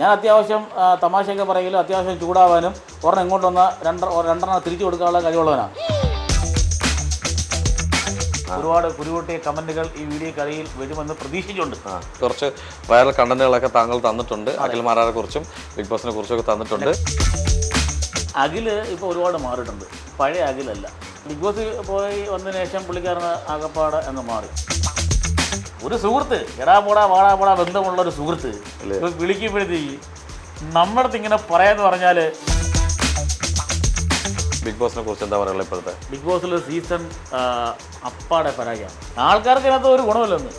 ഞാൻ അത്യാവശ്യം തമാശയൊക്കെ പറയെങ്കിലും അത്യാവശ്യം ചൂടാവാനും ഒരെണ്ണം ഇങ്ങോട്ട് വന്ന രണ്ട് രണ്ടെണ്ണം തിരിച്ചു കൊടുക്കാനുള്ള കഴിവുള്ളവനാണ് ഒരുപാട് കുരുകൂട്ടിയ കമന്റുകൾ ഈ വീഡിയോ കളിയിൽ വരുമെന്ന് പ്രതീക്ഷിച്ചുണ്ട്. കുറച്ച് വൈറൽ കണ്ടന്റുകളൊക്കെ താങ്കൾ തന്നിട്ടുണ്ട് അഖിൽ മാറാറെ കുറിച്ചും ബിഗ് ബോസിനെ കുറിച്ചൊക്കെ തന്നിട്ടുണ്ട്. അഖിൽ ഇപ്പോൾ ഒരുപാട് മാറിയിട്ടുണ്ട്. പഴയ അഖിലല്ല. ബിഗ് ബോസ് പോയി വന്നതിന് ശേഷം പുള്ളിക്കാരന് ആകപ്പാട് എന്ന് മാറി. ഒരു സുഹൃത്ത്. എടാ പോടാ വാടാ പോടാ ബന്ധമുള്ള ഒരു സുഹൃത്ത്. വിളിക്കുമ്പോഴത്തേക്ക് നമ്മുടെ അടുത്ത് ഇങ്ങനെ പറയാന്ന് പറഞ്ഞാൽ ബിഗ് ബോസിനെ കുറിച്ച് എന്താ പറയുക ഇപ്പോഴത്തെ? ബിഗ് ബോസിലെ സീസൺ അപ്പാടെ പരാജയം ആൾക്കാർക്ക് ഇതിനകത്ത് ഒരു ഗുണമില്ലെന്ന്.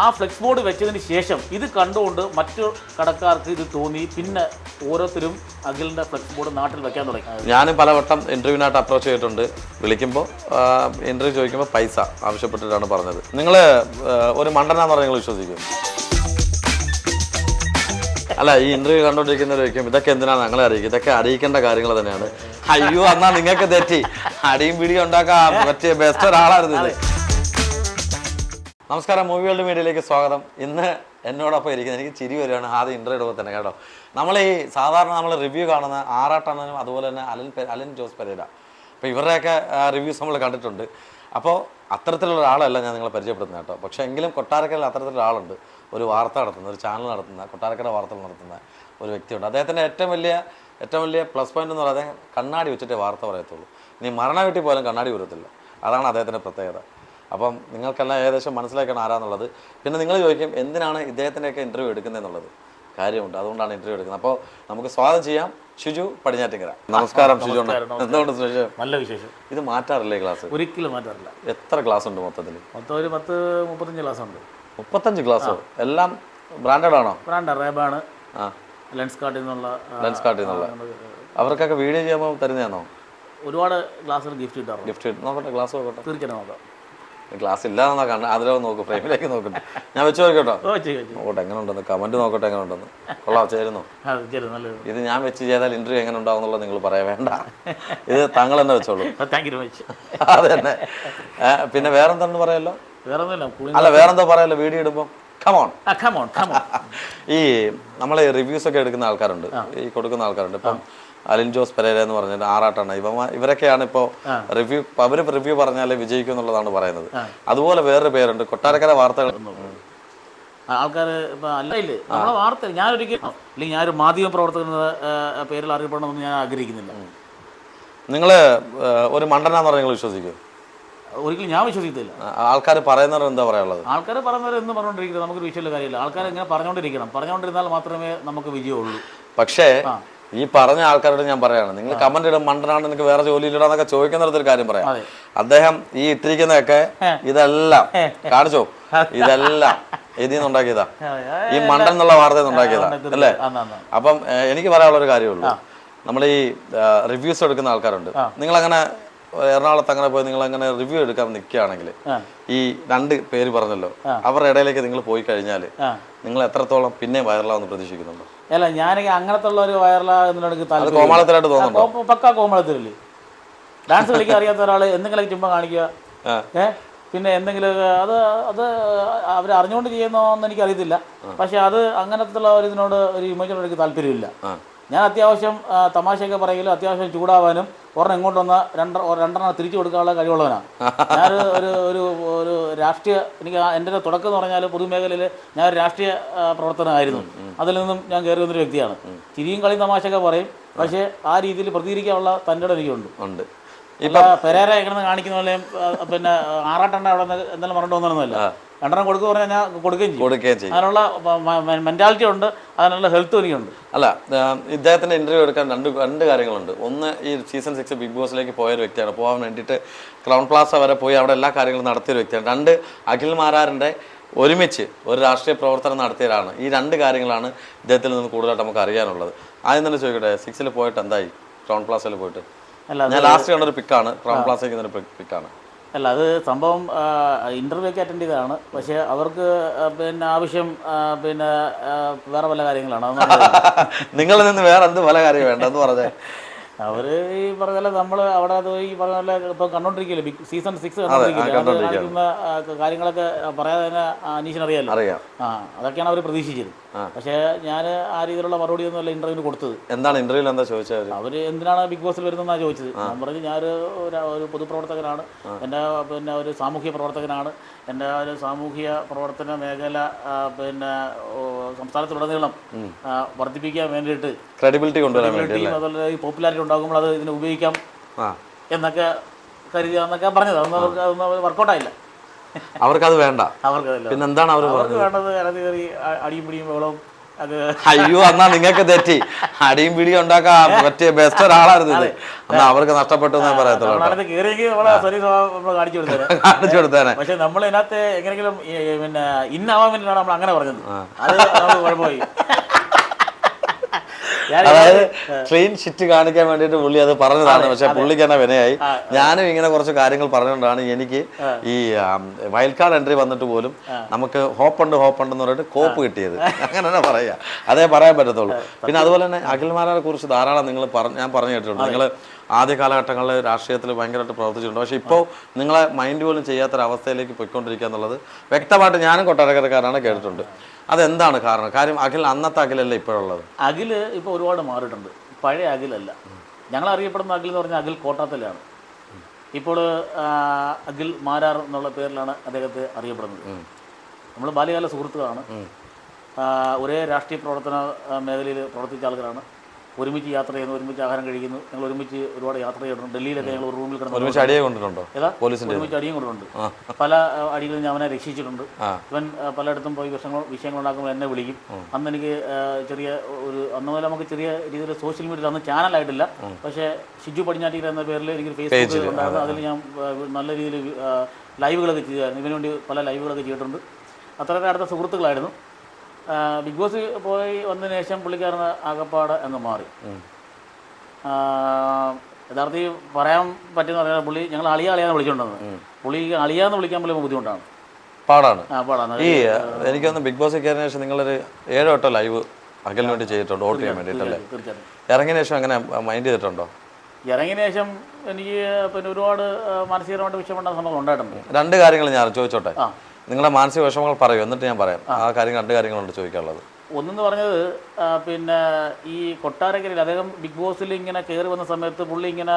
ആ ഫ്ലെക്സ് ബോർഡ് വെച്ചതിന് ശേഷം ഇത് കണ്ടുകൊണ്ട് മറ്റു കടക്കാർക്ക് ഇത് തോന്നി. പിന്നെ ഓരോരുത്തരും അഖിലിന്റെ ഫ്ലെക്സ് ബോർഡ് നാട്ടിൽ വെക്കാൻ തുടങ്ങി. ഞാൻ പലവട്ടം ഇന്റർവ്യൂവിനായിട്ട് അപ്രോച്ച് ചെയ്തിട്ടുണ്ട്. വിളിക്കുമ്പോൾ ഇന്റർവ്യൂ ചോദിക്കുമ്പോൾ പൈസ ആവശ്യപ്പെട്ടിട്ടാണ് പറഞ്ഞത്. നിങ്ങൾ ഒരു മണ്ടനാന്ന് പറഞ്ഞാൽ നിങ്ങൾ വിശ്വസിക്കും. അല്ല ഈ ഇന്റർവ്യൂ കണ്ടോണ്ടിരിക്കുന്നവരൊരിക്കും ഇതൊക്കെ എന്തിനാണ് ഞങ്ങളെ അറിയിക്കുക? ഇതൊക്കെ അറിയിക്കേണ്ട കാര്യങ്ങൾ തന്നെയാണ്. അയ്യോ എന്നാ നിങ്ങൾക്ക് തെറ്റി. അടിയും പിടിയും ഉണ്ടാക്കാൻ പറ്റിയ ബെസ്റ്റ് ഒരാളായിരുന്നു ഇത്. നമസ്കാരം മൂവി വേൾഡ് മീഡിയയിലേക്ക് സ്വാഗതം. ഇന്ന് എന്നോടൊപ്പം ഇരിക്കുന്നത് എനിക്ക് ചിരി വരികയാണ് ആദ്യം ഇന്റർവ്യൂ ഇടുമ്പോൾ തന്നെ കേട്ടോ. നമ്മൾ ഈ സാധാരണ നമ്മൾ റിവ്യൂ കാണുന്ന ആറാട്ടണ്ണനും അതുപോലെ തന്നെ അലൻ അലൻ ജോസ് പെരേര. അപ്പോൾ ഇവരുടെയൊക്കെ റിവ്യൂസ് നമ്മൾ കണ്ടിട്ടുണ്ട്. അപ്പോൾ അത്തരത്തിലുള്ള ഒരാളല്ല ഞാൻ നിങ്ങളെ പരിചയപ്പെടുത്തുന്നത് കേട്ടോ. പക്ഷേ എങ്കിലും കൊട്ടാരക്കരയിൽ അത്തരത്തിലുള്ള ആളുണ്ട് ഒരു വാർത്ത നടത്തുന്ന ഒരു ചാനൽ നടത്തുന്ന കൊട്ടാരക്കര വാർത്തകൾ നടത്തുന്ന ഒരു വ്യക്തിയുണ്ട്. അദ്ദേഹത്തിന്റെ ഏറ്റവും വലിയ ഏറ്റവും വലിയ പ്ലസ് പോയിന്റ് എന്ന് പറയുന്നത് കണ്ണാടി വെച്ചിട്ടേ വാർത്ത പറയത്തുള്ളൂ. നീ മരണ വീട്ടിൽ പോലും കണ്ണാടി വരത്തില്ല അതാണ് അദ്ദേഹത്തിന്റെ പ്രത്യേകത. അപ്പം നിങ്ങൾക്കെല്ലാം ഏകദേശം മനസ്സിലാക്കണം ആരാന്നുള്ളത്. പിന്നെ നിങ്ങൾ ചോദിക്കും എന്തിനാണ് ഇദ്ദേഹത്തിന്റെയൊക്കെ ഇന്റർവ്യൂ എടുക്കുന്നതെന്നുള്ളത് കാര്യമുണ്ട് അതുകൊണ്ടാണ് ഇന്റർവ്യൂ എടുക്കുന്നത്. അപ്പോൾ നമുക്ക് സ്വാഗതം ചെയ്യാം ഷിജു പടിഞ്ഞാറ്റിങ്കര. നമസ്കാരം ഷിജു. എന്തുകൊണ്ട് നല്ല വിശേഷം. ഇത് മാറ്റാറില്ലേ ക്ലാസ്? ഒരിക്കലും മാറ്റാറില്ല. എത്ര ക്ലാസ് ഉണ്ട് മൊത്തത്തിൽ? മൊത്തം ഒരു പത്ത് മുപ്പത്തഞ്ച് ക്ലാസ് ഉണ്ട്. മുപ്പത്തഞ്ച് ക്ലാസ്സോ എല്ലാം ബ്രാൻഡഡ് ആണോ? ബ്രാൻഡ് റേബാണ് ലെൻസ് കാർട്ടിൽ നിന്നുള്ള ലെൻസ് കാർട്ടിൽ നിന്നുള്ള. അവർക്കൊക്കെ വീഡിയോ ചെയ്യുമ്പോൾ തരുന്നതാണോ? ഒരുപാട് ക്ലാസ്സുകൾ ഗിഫ്റ്റ് കിട്ടാറുണ്ട്. ഗിഫ്റ്റ് നോക്കട്ടെ ഗ്ലാസ് നോക്കട്ടെ. തീർച്ചയായിട്ടും നോക്കാം. ഗ്ലാസ് ഇല്ലാന്നാ കണ്ട അതിലോ നോക്ക് ഫ്രെയിമിലേക്ക് നോക്കുന്നു ഞാൻ വെച്ച് നോക്കട്ടോ നോക്കട്ടെ എങ്ങനെ ഉണ്ടെന്ന് കമന്റ് നോക്കട്ടെ എങ്ങനെ ഉണ്ടെന്ന് കൊള്ളാം ചേരുന്നു. ഇത് ഞാൻ വെച്ച് ചെയ്താൽ ഇന്റർവ്യൂ എങ്ങനെ ഉണ്ടാവും എന്നുള്ളത് നിങ്ങൾ പറയാൻ വേണ്ട. ഇത് താങ്കൾ തന്നെ വെച്ചോളൂ. അത് തന്നെ. പിന്നെ വേറെന്താണെന്ന് പറയാലോ? അല്ല വേറെന്താ പറയാലോ വീഡിയോ ഇടുമ്പോൾ കമോൺ ആ കമോൺ കമോൺ ഈ നമ്മളെ റിവ്യൂസ് ഒക്കെ എടുക്കുന്ന ആൾക്കാരുണ്ട്. ഈ കൊടുക്കുന്ന ആൾക്കാരുണ്ട്. ഇപ്പം അലിൻ ജോസ് പെരേര എന്ന് പറഞ്ഞിട്ട് ആറാട്ടാണ്. ഇവ ഇവരൊക്കെയാണ് ഇപ്പോൾ റിവ്യൂ അവർ റിവ്യൂ പറഞ്ഞാലേ വിജയിക്കും എന്നുള്ളതാണ് പറയുന്നത്. അതുപോലെ വേറൊരു പേരുണ്ട് കൊട്ടാരക്കര വാർത്തകൾ. ആൾക്കാർ ഇപ്പം അല്ല നമ്മളെ വാർത്ത ഞാനൊരിക്കലും അല്ലെങ്കിൽ ഞാനൊരു മാധ്യമ പ്രവർത്തകരുടെ പേരിൽ അറിയപ്പെടണമെന്ന് ഞാൻ ആഗ്രഹിക്കുന്നില്ല. നിങ്ങൾ ഒരു മണ്ടനാന്ന് പറഞ്ഞാൽ നിങ്ങൾ വിശ്വസിക്കും? ഒരിക്കലും ഞാൻ വിശ്വസിക്കത്തില്ല. ആൾക്കാർ പറയുന്നവർ എന്താ പറയാനുള്ളത്? ആൾക്കാർ പറയുന്നവരെ എന്ന് പറഞ്ഞുകൊണ്ടിരിക്കുന്നത് നമുക്ക് വിഷയമുള്ള കാര്യമില്ല. ആൾക്കാർ ഇങ്ങനെ പറഞ്ഞുകൊണ്ടിരിക്കണം പറഞ്ഞുകൊണ്ടിരുന്നാൽ മാത്രമേ നമുക്ക് വിജയമുള്ളൂ. പക്ഷേ ഈ പറഞ്ഞ ആൾക്കാരോട് ഞാൻ പറയാണ്. നിങ്ങൾ കമന്റ് ഇടും മണ്ടനാണ് നിങ്ങൾക്ക് വേറെ ജോലി ഇല്ലടാന്നൊക്കെ ചോദിക്കുന്നിടത്ത് ഒരു കാര്യം പറയാം. അദ്ദേഹം ഈ ഇട്ടിരിക്കുന്നതൊക്കെ ഇതെല്ലാം കാണിച്ചോ? ഇതെല്ലാം ഇതിൽ നിന്നുണ്ടാക്കിയതാ ഈ മണ്ടൻ എന്നുള്ള വാർത്ത നിന്നുണ്ടാക്കിയതാ അല്ലേ? അപ്പം എനിക്ക് പറയാനുള്ള ഒരു കാര്യമുള്ളൂ നമ്മൾ ഈ റിവ്യൂസ് എടുക്കുന്ന ആൾക്കാരുണ്ട്. നിങ്ങൾ അങ്ങനെ എറണാകുളത്ത് അങ്ങനെ പോയി നിങ്ങൾ അങ്ങനെ റിവ്യൂ എടുക്കാൻ നിൽക്കുകയാണെങ്കിൽ ഈ രണ്ട് പേര് പറഞ്ഞല്ലോ അവരുടെ ഇടയിലേക്ക് നിങ്ങൾ പോയി കഴിഞ്ഞാൽ നിങ്ങൾ എത്രത്തോളം പിന്നെ വൈറലാവെന്ന് പ്രതീക്ഷിക്കുന്നുണ്ടോ? അല്ല ഞാൻ അങ്ങനത്തെ ഉള്ള ഒരു താല്പര്യം കോമാളത്തിലായിട്ട് തോന്നുന്നുണ്ടോ? പക്ക കോമളത്തിലല്ലേ? ഡാൻസ് കളിക്കാൻ അറിയാത്ത ഒരാൾ എന്തെങ്കിലും ചുമ്മാ കാണിക്കുക. ഏഹ് പിന്നെ എന്തെങ്കിലും അത് അത് അവർ അറിഞ്ഞുകൊണ്ട് ചെയ്യുന്നോ ചെയ്യുന്നോന്ന് എനിക്കറിയത്തില്ല. പക്ഷെ അത് അങ്ങനത്തെ ഉള്ള ഒരു ഇതിനോട് ഒരു ഇമേജിനോട് എനിക്ക് താല്പര്യമില്ല. ഞാൻ അത്യാവശ്യം തമാശയൊക്കെ പറയുകയും അത്യാവശ്യം ചൂടാവാനും ഒരെണ്ണം ഇങ്ങോട്ട് വന്ന രണ്ട രണ്ടെണ്ണം തിരിച്ചു കൊടുക്കാനുള്ള കഴിവുള്ളവനാണ് ഞാൻ ഒരു ഒരു ഒരു രാഷ്ട്രീയ എനിക്ക് എന്റെ തുടക്കം എന്ന് പറഞ്ഞാൽ പൊതുമേഖലയിൽ ഞാൻ ഒരു രാഷ്ട്രീയ പ്രവർത്തനമായിരുന്നു. അതിൽ നിന്നും ഞാൻ കയറി വന്നൊരു വ്യക്തിയാണ്. ചിരിയും കളിയും തമാശയൊക്കെ പറയും. പക്ഷേ ആ രീതിയിൽ പ്രതികരിക്കാനുള്ള തന്റെ എനിക്കുണ്ട്. ഉണ്ട്. ഇപ്പം പെരേര എങ്ങനെ കാണിക്കുന്ന പോലെ പിന്നെ ആറാട്ടെണ്ണ അവിടെ നിന്ന് എന്തെങ്കിലും പറഞ്ഞിട്ട് വന്നൊന്നുമല്ല രണ്ടെണ്ണം കൊടുക്കുക പറഞ്ഞാൽ ഞാൻ കൊടുക്കുകയും ചെയ്യും. കൊടുക്കുകയും ചെയ്യും. അതിനുള്ള മെന്റാലിറ്റി ഉണ്ട് അതിനുള്ള ഹെൽത്ത് എനിക്കുണ്ട്. അല്ല ഇദ്ദേഹത്തിന്റെ ഇന്റർവ്യൂ ഇന്റർവ്യൂ എടുക്കാൻ രണ്ട് രണ്ട് കാര്യങ്ങളുണ്ട്. ഒന്ന് ഈ സീസൺ സിക്സ് ബിഗ് ബോസിലേക്ക് പോയൊരു വ്യക്തിയാണ്. പോകാൻ വേണ്ടിയിട്ട് ക്രൗൺ പ്ലാസ വരെ പോയി അവിടെ എല്ലാ കാര്യങ്ങളും നടത്തിയൊരു വ്യക്തിയാണ്. രണ്ട് അഖിൽ മാരാറിന്റെ ഒരുമിച്ച് ഒരു രാഷ്ട്രീയ പ്രവർത്തനം നടത്തിയതാണ് ഈ രണ്ട് കാര്യങ്ങളാണ് ഇദ്ദേഹത്തിൽ നിന്ന് കൂടുതലായിട്ട് നമുക്ക് അറിയാനുള്ളത്. ആദ്യം തന്നെ ചോദിക്കട്ടെ സിക്സിൽ പോയിട്ട് എന്തായി? ക്രൗൺ പ്ലാസയിൽ പോയിട്ട്? അല്ല ഞാൻ ലാസ്റ്റ് കണ്ടൊരു പിക്കാണ് ക്രൗൺ പ്ലാസയ്ക്ക് ഒരു പിക്കാണ് അല്ല അത് സംഭവം ഇന്റർവ്യൂ ഒക്കെ അറ്റൻഡ് ചെയ്തതാണ്. പക്ഷേ അവർക്ക് പിന്നെ ആവശ്യം പിന്നെ വേറെ പല കാര്യങ്ങളാണ്. നിങ്ങളിൽ നിന്ന് വേറെ എന്ത് പല കാര്യം വേണ്ടെന്ന് പറഞ്ഞേ? അവർ ഈ പറഞ്ഞ പോലെ നമ്മൾ അവിടെ അത് ഈ പറഞ്ഞ പോലെ ഇപ്പം കണ്ടോണ്ടിരിക്കില്ലേ ബിഗ് സീസൺ സിക്സ് കണ്ടോണ്ടിരിക്കില്ലേ കാണിക്കുന്ന കാര്യങ്ങളൊക്കെ പറയാതെ തന്നെ അനീഷിന് അറിയാമല്ലോ ആ അതൊക്കെയാണ് അവർ പ്രതീക്ഷിച്ചത്. പക്ഷേ ഞാൻ ആ രീതിയിലുള്ള മറുപടി ഒന്നുമല്ല ഇന്റർവ്യൂ കൊടുത്തത്. എന്താണ് ഇന്റർവ്യൂവിൽ എന്താ ചോദിച്ചത് അവർ എന്തിനാണ് ബിഗ് ബോസിൽ വരുന്നതെന്നാണ് ചോദിച്ചത്. ഞാൻ പറഞ്ഞു ഞാൻ ഒരു പൊതുപ്രവർത്തകനാണ്. എന്റെ പിന്നെ ഒരു സാമൂഹ്യ പ്രവർത്തകനാണ്. എന്റെ ഒരു സാമൂഹ്യ പ്രവർത്തന മേഖല പിന്നെ സംസ്ഥാനത്തുടനീളം വർദ്ധിപ്പിക്കാൻ വേണ്ടിയിട്ട് ക്രെഡിബിലിറ്റി കൊണ്ടുവരാൻ വേണ്ടി അതുപോലെ ഈ പോപ്പുലാരിറ്റി ഉണ്ടാകുമ്പോൾ അത് ഇതിന് ഉപയോഗിക്കാം എന്നൊക്കെ കരുതിയാന്നൊക്കെ പറഞ്ഞത്. അതൊന്നും അവർക്ക് അതൊന്നും വർക്കൗട്ടായില്ല അവർക്കത് വേണ്ട. പിന്നെ എന്താണ് അവർ വേണ്ടത് അടിയും പിടിയും വെള്ളവും അയ്യോ എന്നാ നിങ്ങൾക്ക് തെറ്റി. അടിയും പിടിയും ഉണ്ടാക്കാൻ പറ്റിയ ബെസ്റ്റ് ഒരാളായിരുന്നു ഇത്. എന്നാ അവർക്ക് നഷ്ടപ്പെട്ടു എന്നേ പറയത്തുള്ളൂ കാണിച്ചു കൊടുത്തേനെ. പക്ഷെ നമ്മൾ ഇതിനകത്ത് എങ്ങനെയെങ്കിലും പിന്നെ ഇന്നാവാൻ വേണ്ടിയിട്ടാണ് നമ്മൾ അങ്ങനെ പറഞ്ഞത് അത് കുഴപ്പമായി. അതായത് ട്രെയിൻ ഷിറ്റ് കാണിക്കാൻ വേണ്ടിട്ട് പുള്ളി അത് പറഞ്ഞതാണ്. പക്ഷെ പുള്ളിക്ക് തന്നെ വിനയായി. ഞാനും ഇങ്ങനെ കുറച്ച് കാര്യങ്ങൾ പറഞ്ഞുകൊണ്ടാണ് എനിക്ക് ഈ വൈൽഡ് കാർഡ് എൻട്രി വന്നിട്ട് പോലും നമുക്ക് ഹോപ്പ് ഉണ്ട് ഹോപ്പ് ഉണ്ടെന്ന് പറഞ്ഞിട്ട് കോപ്പ് കിട്ടിയത്. അങ്ങനെ തന്നെ പറയാ. അതേ പറയാൻ പറ്റത്തുള്ളൂ. പിന്നെ അതുപോലെ തന്നെ അഖിൽമാരെ കുറിച്ച് ധാരാളം നിങ്ങൾ പറഞ്ഞ ഞാൻ പറഞ്ഞു കേട്ടിട്ടുണ്ട് നിങ്ങൾ ആദ്യ കാലഘട്ടങ്ങളിൽ രാഷ്ട്രീയത്തിൽ ഭയങ്കരമായിട്ട് പ്രവർത്തിച്ചിട്ടുണ്ട്. പക്ഷേ ഇപ്പോൾ നിങ്ങളെ മൈൻഡ് പോലും ചെയ്യാത്തൊരവസ്ഥയിലേക്ക് പോയിക്കൊണ്ടിരിക്കുക എന്നുള്ളത് വ്യക്തമായിട്ട് ഞാനും കൊട്ടാരക്കരക്കാരാണ് കേട്ടിട്ടുണ്ട്. അതെന്താണ് കാരണം? കാര്യം അഖിൽ അന്നത്തെ അഖിലല്ല ഇപ്പോഴുള്ളത്? അഖിൽ ഇപ്പോൾ ഒരുപാട് മാറിയിട്ടുണ്ട്. പഴയ അഖിലല്ല. ഞങ്ങൾ അറിയപ്പെടുന്ന അഖിൽ എന്ന് പറഞ്ഞാൽ അഖിൽ കോട്ടാത്തലാണ് ഇപ്പോൾ അഖിൽ മാരാർ എന്നുള്ള പേരിലാണ് അദ്ദേഹത്തെ അറിയപ്പെടുന്നത്. നമ്മൾ ബാല്യകാല സുഹൃത്തുക്കളാണ്. ഒരേ രാഷ്ട്രീയ പ്രവർത്തന മേഖലയിൽ പ്രവർത്തിച്ച ആളുകളാണ്. ഒരുമിച്ച് യാത്ര ചെയ്യുന്നു ഒരുമിച്ച് ആഹാരം കഴിക്കുന്നു. ഞങ്ങൾ ഒരുമിച്ച് ഒരുപാട് യാത്ര ചെയ്യുന്നു ഡൽഹിയിലൊക്കെ ഞങ്ങൾ ഒരു റൂമിൽ കിടന്നു ഒരുമിച്ച് അടിയെ കൊണ്ടിട്ടുണ്ടോ? ഏതാ? പോലീസിന്റെ ഒരുമിച്ച് അടിയും കൊണ്ടിട്ടുണ്ട്. പല അടികളും ഞാൻ അവനെ രക്ഷിച്ചിട്ടുണ്ട്. ഇവൻ പലയിടത്തും പോയി വിഷയങ്ങൾ വിഷയങ്ങൾ ഉണ്ടാക്കുമ്പോൾ എന്നെ വിളിക്കും. അന്ന് എനിക്ക് ചെറിയ ഒരു അന്ന് മുതൽ നമുക്ക് ചെറിയ രീതിയിൽ സോഷ്യൽ മീഡിയയിൽ അന്ന് ചാനലായിട്ടില്ല പക്ഷേ ഷിജു പടിഞ്ഞാട്ടിയിൽ എന്ന പേരിൽ എനിക്ക് ഫേസ്ബുക്ക് ഉണ്ടായിരുന്നു. അതിൽ ഞാൻ നല്ല രീതിയിൽ ലൈവുകളൊക്കെ ചെയ്തായിരുന്നു ഇതിനു വേണ്ടി പല ലൈവുകളൊക്കെ ചെയ്തിട്ടുണ്ട്. അത്രയൊക്കെ അടുത്ത സുഹൃത്തുക്കളായിരുന്നു. ബിഗ് ബോസ് പോയി വന്നതിന് ശേഷം പുള്ളിക്കാരന് ആകപ്പാട് എന്ന് മാറി. യഥാർത്ഥത്തിൽ പറയാൻ പറ്റുന്ന പറഞ്ഞാൽ പുള്ളി ഞങ്ങൾ അളിയ അളിയാന്ന് വിളിച്ചുകൊണ്ടിരുന്നത് പുള്ളി അളിയാന്ന് വിളിക്കാൻ പോലും ബുദ്ധിമുട്ടാണ്. പാടാണ്. പാടാണ്. ഈ എനിക്കൊന്ന് ബിഗ് ബോസ് കയറിയ ശേഷം നിങ്ങളൊരു ഏഴോ എട്ടോ ലൈവ് അകലിന് വേണ്ടി ചെയ്തിട്ടുണ്ട് വോട്ട് ചെയ്യാൻ വേണ്ടിയിട്ടല്ലേ ഇറങ്ങിയ ശേഷം അങ്ങനെ മൈൻഡ് ചെയ്തിട്ടുണ്ടോ? ഇറങ്ങിയ ശേഷം എനിക്ക് പിന്നെ ഒരുപാട് മാനസികമായിട്ട് വിഷയമുണ്ടാകുന്ന സംഭവം ഉണ്ടായിട്ടുണ്ട്. രണ്ട് കാര്യങ്ങൾ ഞാൻ ചോദിച്ചോട്ടെ. നിങ്ങളുടെ മാനസിക വിഷമങ്ങൾ പറയൂ എന്നിട്ട് ഞാൻ പറയാം. ആ കാര്യം രണ്ട് കാര്യങ്ങളുണ്ട് ചോദിക്കാനുള്ളത്. ഒന്നെന്ന് പറഞ്ഞത് പിന്നെ ഈ കൊട്ടാരക്കരയിൽ അദ്ദേഹം ബിഗ് ബോസിൽ ഇങ്ങനെ കയറി വന്ന സമയത്ത് പുള്ളി ഇങ്ങനെ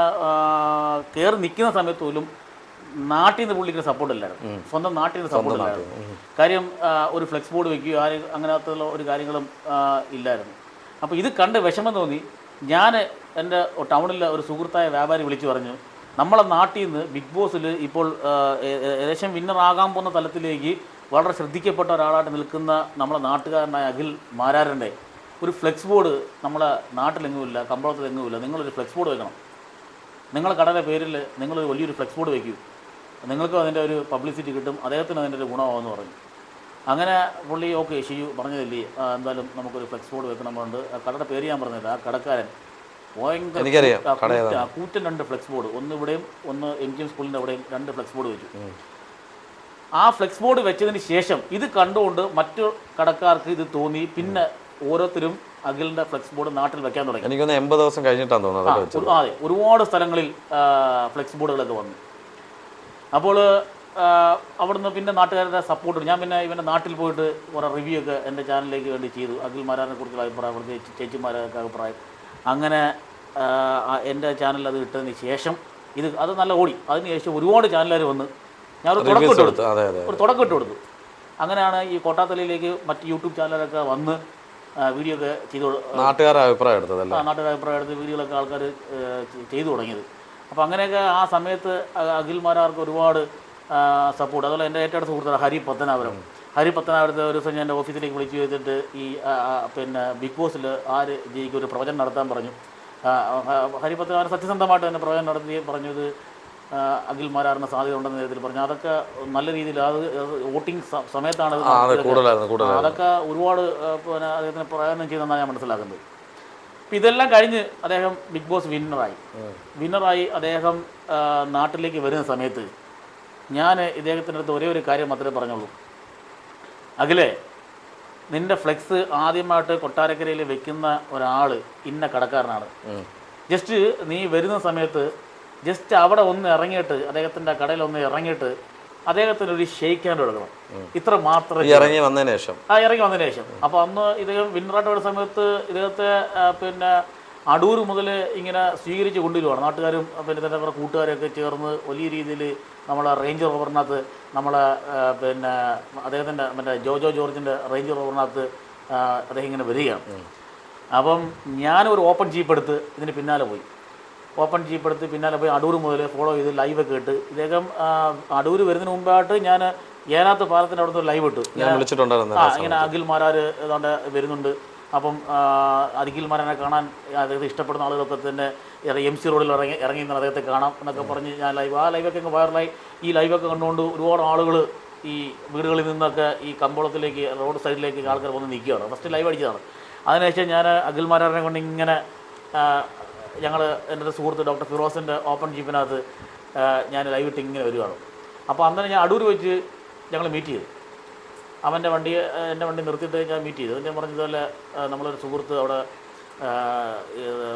കയറി നിൽക്കുന്ന സമയത്ത് പോലും നാട്ടിൽ നിന്ന് പുള്ളിക്ക് സപ്പോർട്ട് ഇല്ലായിരുന്നു. സ്വന്തം നാട്ടിൽ നിന്ന് സപ്പോർട്ട് ഇല്ലായിരുന്നു. കാര്യം ഒരു ഫ്ലെക്സ് ബോർഡ് വെക്കുകയോ ആര് അങ്ങനത്തുള്ള ഒരു കാര്യങ്ങളും ഇല്ലായിരുന്നു. അപ്പോൾ ഇത് കണ്ട് വിഷമം തോന്നി. ഞാൻ എന്റെ ടൗണിലെ ഒരു സുഹൃത്തായ വ്യാപാരി വിളിച്ചു പറഞ്ഞു നമ്മളെ നാട്ടിൽ നിന്ന് ബിഗ് ബോസിൽ ഇപ്പോൾ ഏകദേശം വിന്നറാകാൻ പോകുന്ന തലത്തിലേക്ക് വളരെ ശ്രദ്ധിക്കപ്പെട്ട ഒരാളായിട്ട് നിൽക്കുന്ന നമ്മളെ നാട്ടുകാരനായ അഖിൽ മാരാരന്റെ ഒരു ഫ്ലെക്സ് ബോർഡ് നമ്മളെ നാട്ടിലെങ്ങുമില്ല കമ്പളത്തിലെങ്ങുമില്ല. നിങ്ങളൊരു ഫ്ലെക്സ് ബോർഡ് വെക്കണം. നിങ്ങളുടെ കടയുടെ പേരിൽ നിങ്ങൾ വലിയൊരു ഫ്ലെക്സ് ബോർഡ് വയ്ക്കൂ നിങ്ങൾക്കും അതിന്റെ ഒരു പബ്ലിസിറ്റി കിട്ടും. അദ്ദേഹത്തിന് അതിന്റെ ഒരു ഗുണമാകുമെന്ന് പറഞ്ഞു. അങ്ങനെ പുള്ളി ഓക്കെ ഷിയു പറഞ്ഞതല്ലേ? എന്തായാലും നമുക്കൊരു ഫ്ലെക്സ് ബോർഡ് വെക്കണമെന്നുണ്ട്. ആ കടയുടെ പേര് ഞാൻ പറഞ്ഞില്ല ആ കടക്കാരൻ ഭയങ്കര എനിക്കറിയാം, കൂറ്റൻ രണ്ട് ഫ്ലെക്സ് ബോർഡ് ഒന്ന് ഇവിടെയും ഒന്ന് എം ജി എം സ്കൂളിന്റെ അവിടെയും രണ്ട് ഫ്ലെക്സ് ബോർഡ് വെച്ചു. ആ ഫ്ലെക്സ് ബോർഡ് വെച്ചതിന് ശേഷം ഇത് കണ്ടുകൊണ്ട് മറ്റു കടക്കാർക്ക് ഇത് തോന്നി. പിന്നെ ഓരോരുത്തരും അഖിലിന്റെ ഫ്ലെക്സ് ബോർഡ് നാട്ടിൽ വെക്കാൻ തുടങ്ങി. എനിക്കൊന്ന് എൺപത് ദിവസം കഴിഞ്ഞിട്ടാണ് തോന്നുന്നത് അതെ. ഒരുപാട് സ്ഥലങ്ങളിൽ ഫ്ലെക്സ് ബോർഡുകളൊക്കെ വന്നു. അപ്പോൾ അവിടുന്ന് പിന്നെ നാട്ടുകാരുടെ സപ്പോർട്ട് ഞാൻ പിന്നെ ഇവന്റെ നാട്ടിൽ പോയിട്ട് കുറേ റിവ്യൂ ഒക്കെ എന്റെ ചാനലിലേക്ക് വേണ്ടി ചെയ്തു. അഖിൽ മാരാറിനെ കുറിച്ചുള്ള അഭിപ്രായം ചേച്ചിമാരൊക്കെ അഭിപ്രായം. അങ്ങനെ എന്റെ ചാനൽ അത് ഇട്ടതിന് ശേഷം ഇത് അത് നല്ല ഓടി. അതിന് ശേഷം ഒരുപാട് ചാനലുകാർ വന്ന് ഞാൻ ഒരു തുടക്കം ഇട്ട് കൊടുത്തു. ഒരു തുടക്കം ഇട്ട് കൊടുത്തു. അങ്ങനെയാണ് ഈ കോട്ടാത്തലയിലേക്ക് മറ്റ് യൂട്യൂബ് ചാനലൊക്കെ വന്ന് വീഡിയോ ഒക്കെ ചെയ്തു നാട്ടുകാരുടെ നാട്ടുകാരെ അഭിപ്രായം എടുത്തതല്ലേ ആ, നാട്ടുകാരുടെ അഭിപ്രായം എടുത്ത് വീഡിയോകളൊക്കെ ആൾക്കാർ ചെയ്തു തുടങ്ങിയത്. അപ്പോൾ അങ്ങനെയൊക്കെ ആ സമയത്ത് അഖിൽമാരാർക്ക് ഒരുപാട് സപ്പോർട്ട് അതുപോലെ എന്റെ ഏറ്റവും അടുത്ത സുഹൃത്താണ് ഹരി പത്തനാപുരം ഹരി പത്തനാപുരത്ത് ഒരു ദിവസം ഞാൻ ഓഫീസിലേക്ക് വിളിച്ചു ചോദിച്ചിട്ട് ഈ പിന്നെ ബിഗ് ബോസിൽ ആര് ജയിക്കും ഒരു പ്രവചനം നടത്താൻ പറഞ്ഞു. ഹരി പത്തനാപുരം സത്യസന്ധമായിട്ട് തന്നെ പ്രവചനം നടത്തി പറഞ്ഞത് അഖിൽ മാരാറിന് സാധ്യത ഉണ്ടെന്ന നേരത്തിൽ പറഞ്ഞു. അതൊക്കെ നല്ല രീതിയിൽ അത് വോട്ടിംഗ് സമയത്താണ് അതൊക്കെ ഒരുപാട് പിന്നെ അദ്ദേഹത്തിന് പ്രയോജനം ചെയ്തെന്നാണ് ഞാൻ മനസ്സിലാക്കുന്നത്. അപ്പം ഇതെല്ലാം കഴിഞ്ഞ് അദ്ദേഹം ബിഗ് ബോസ് വിന്നറായി. വിന്നറായി അദ്ദേഹം നാട്ടിലേക്ക് വരുന്ന സമയത്ത് ഞാൻ ഇദ്ദേഹത്തിന്റെ അടുത്ത് ഒരേ ഒരു കാര്യം മാത്രമേ പറഞ്ഞുള്ളൂ. അഖിലേ നിന്റെ ഫ്ലെക്സ് ആദ്യമായിട്ട് കൊട്ടാരക്കരയിൽ വെക്കുന്ന ഒരാൾ ഇന്ന കടക്കാരനാണ്. ജസ്റ്റ് നീ വരുന്ന സമയത്ത് ജസ്റ്റ് അവിടെ ഒന്ന് ഇറങ്ങിയിട്ട് അദ്ദേഹത്തിന്റെ കടയിൽ ഒന്ന് ഇറങ്ങിയിട്ട് അദ്ദേഹത്തിന് ഒരു ഷെയ്ക്ക് ഹാൻഡ് കൊടുക്കണം. ഇത്ര മാത്രം ഇറങ്ങി വന്നതിന് ശേഷം. ആ ഇറങ്ങി വന്നതിന് ശേഷം. അപ്പോൾ അന്ന് ഇദ്ദേഹം വിന്നറായിട്ട് വരുന്ന സമയത്ത് ഇദ്ദേഹത്തെ പിന്നെ അടൂർ മുതൽ ഇങ്ങനെ സ്വീകരിച്ച് കൊണ്ടുവരുവാണ്. നാട്ടുകാരും പിന്നെ തന്നെ കുറേ കൂട്ടുകാരൊക്കെ ചേർന്ന് വലിയ രീതിയിൽ നമ്മളെ റേഞ്ച് റോവറിനകത്ത് നമ്മളെ പിന്നെ അദ്ദേഹത്തിന്റെ മറ്റേ ജോജോ ജോർജിന്റെ റേഞ്ച് റോവറിനകത്ത് അദ്ദേഹം ഇങ്ങനെ വരികയാണ്. അപ്പം ഞാനൊരു ഓപ്പൺ ജീപ്പ് എടുത്ത് ഇതിന് പിന്നാലെ പോയി. ഓപ്പൺ ജീപ്പ് എടുത്ത് പിന്നാലെ പോയി അടൂർ മുതൽ ഫോളോ ചെയ്ത് ലൈവൊക്കെ ഇട്ട് ഇദ്ദേഹം അടൂർ വരുന്നതിന് മുമ്പായിട്ട് ഞാൻ ഏനാത്ത് പാലത്തിന്റെ അവിടുത്തെ ലൈവ് ഇട്ടു. ഞാൻ വിളിച്ചിട്ടുണ്ടായിരുന്നു ആ ഇങ്ങനെ അഖിൽ മാരാർ ഏതാണ്ട് വരുന്നുണ്ട്. അപ്പം അഖിൽ കാണാൻ അദ്ദേഹത്തെ ഇഷ്ടപ്പെടുന്ന ആളുകളൊക്കെ തന്നെ എം സി റോഡിൽ ഇറങ്ങി ഇറങ്ങി നിന്ന് അദ്ദേഹത്തെ കാണാം എന്നൊക്കെ പറഞ്ഞ് ഞാൻ ലൈവ് ആ ലൈവൊക്കെ അങ്ങ് വൈറലായി ഈ ലൈവൊക്കെ കണ്ടുകൊണ്ട് ഒരുപാട് ആളുകൾ ഈ വീടുകളിൽ നിന്നൊക്കെ ഈ കമ്പോളത്തിലേക്ക് റോഡ് സൈഡിലേക്ക് ആൾക്കാർ വന്ന് നിൽക്കുകയാണ്. ഫസ്റ്റ് ലൈവ് അടിച്ചതാണ്. അതിനുശേഷം ഞാൻ അഖിൽ മാരാറിനെ കൊണ്ട് ഇങ്ങനെ ഞങ്ങൾ എന്റെ സുഹൃത്ത് ഡോക്ടർ ഫിറോസിന്റെ ഓപ്പൺ ജീപ്പിനകത്ത് ഞാൻ ലൈവ് ഇട്ട് ഇങ്ങനെ വരികയാണ് അപ്പോൾ അന്നേരം ഞാൻ അടൂർ വെച്ച് ഞങ്ങൾ മീറ്റ് ചെയ്തു. അവന്റെ വണ്ടി എന്റെ വണ്ടി നിർത്തിയിട്ട് ഞാൻ മീറ്റ് ചെയ്തു. ഞാൻ പറഞ്ഞതുപോലെ നമ്മളൊരു സുഹൃത്ത് അവിടെ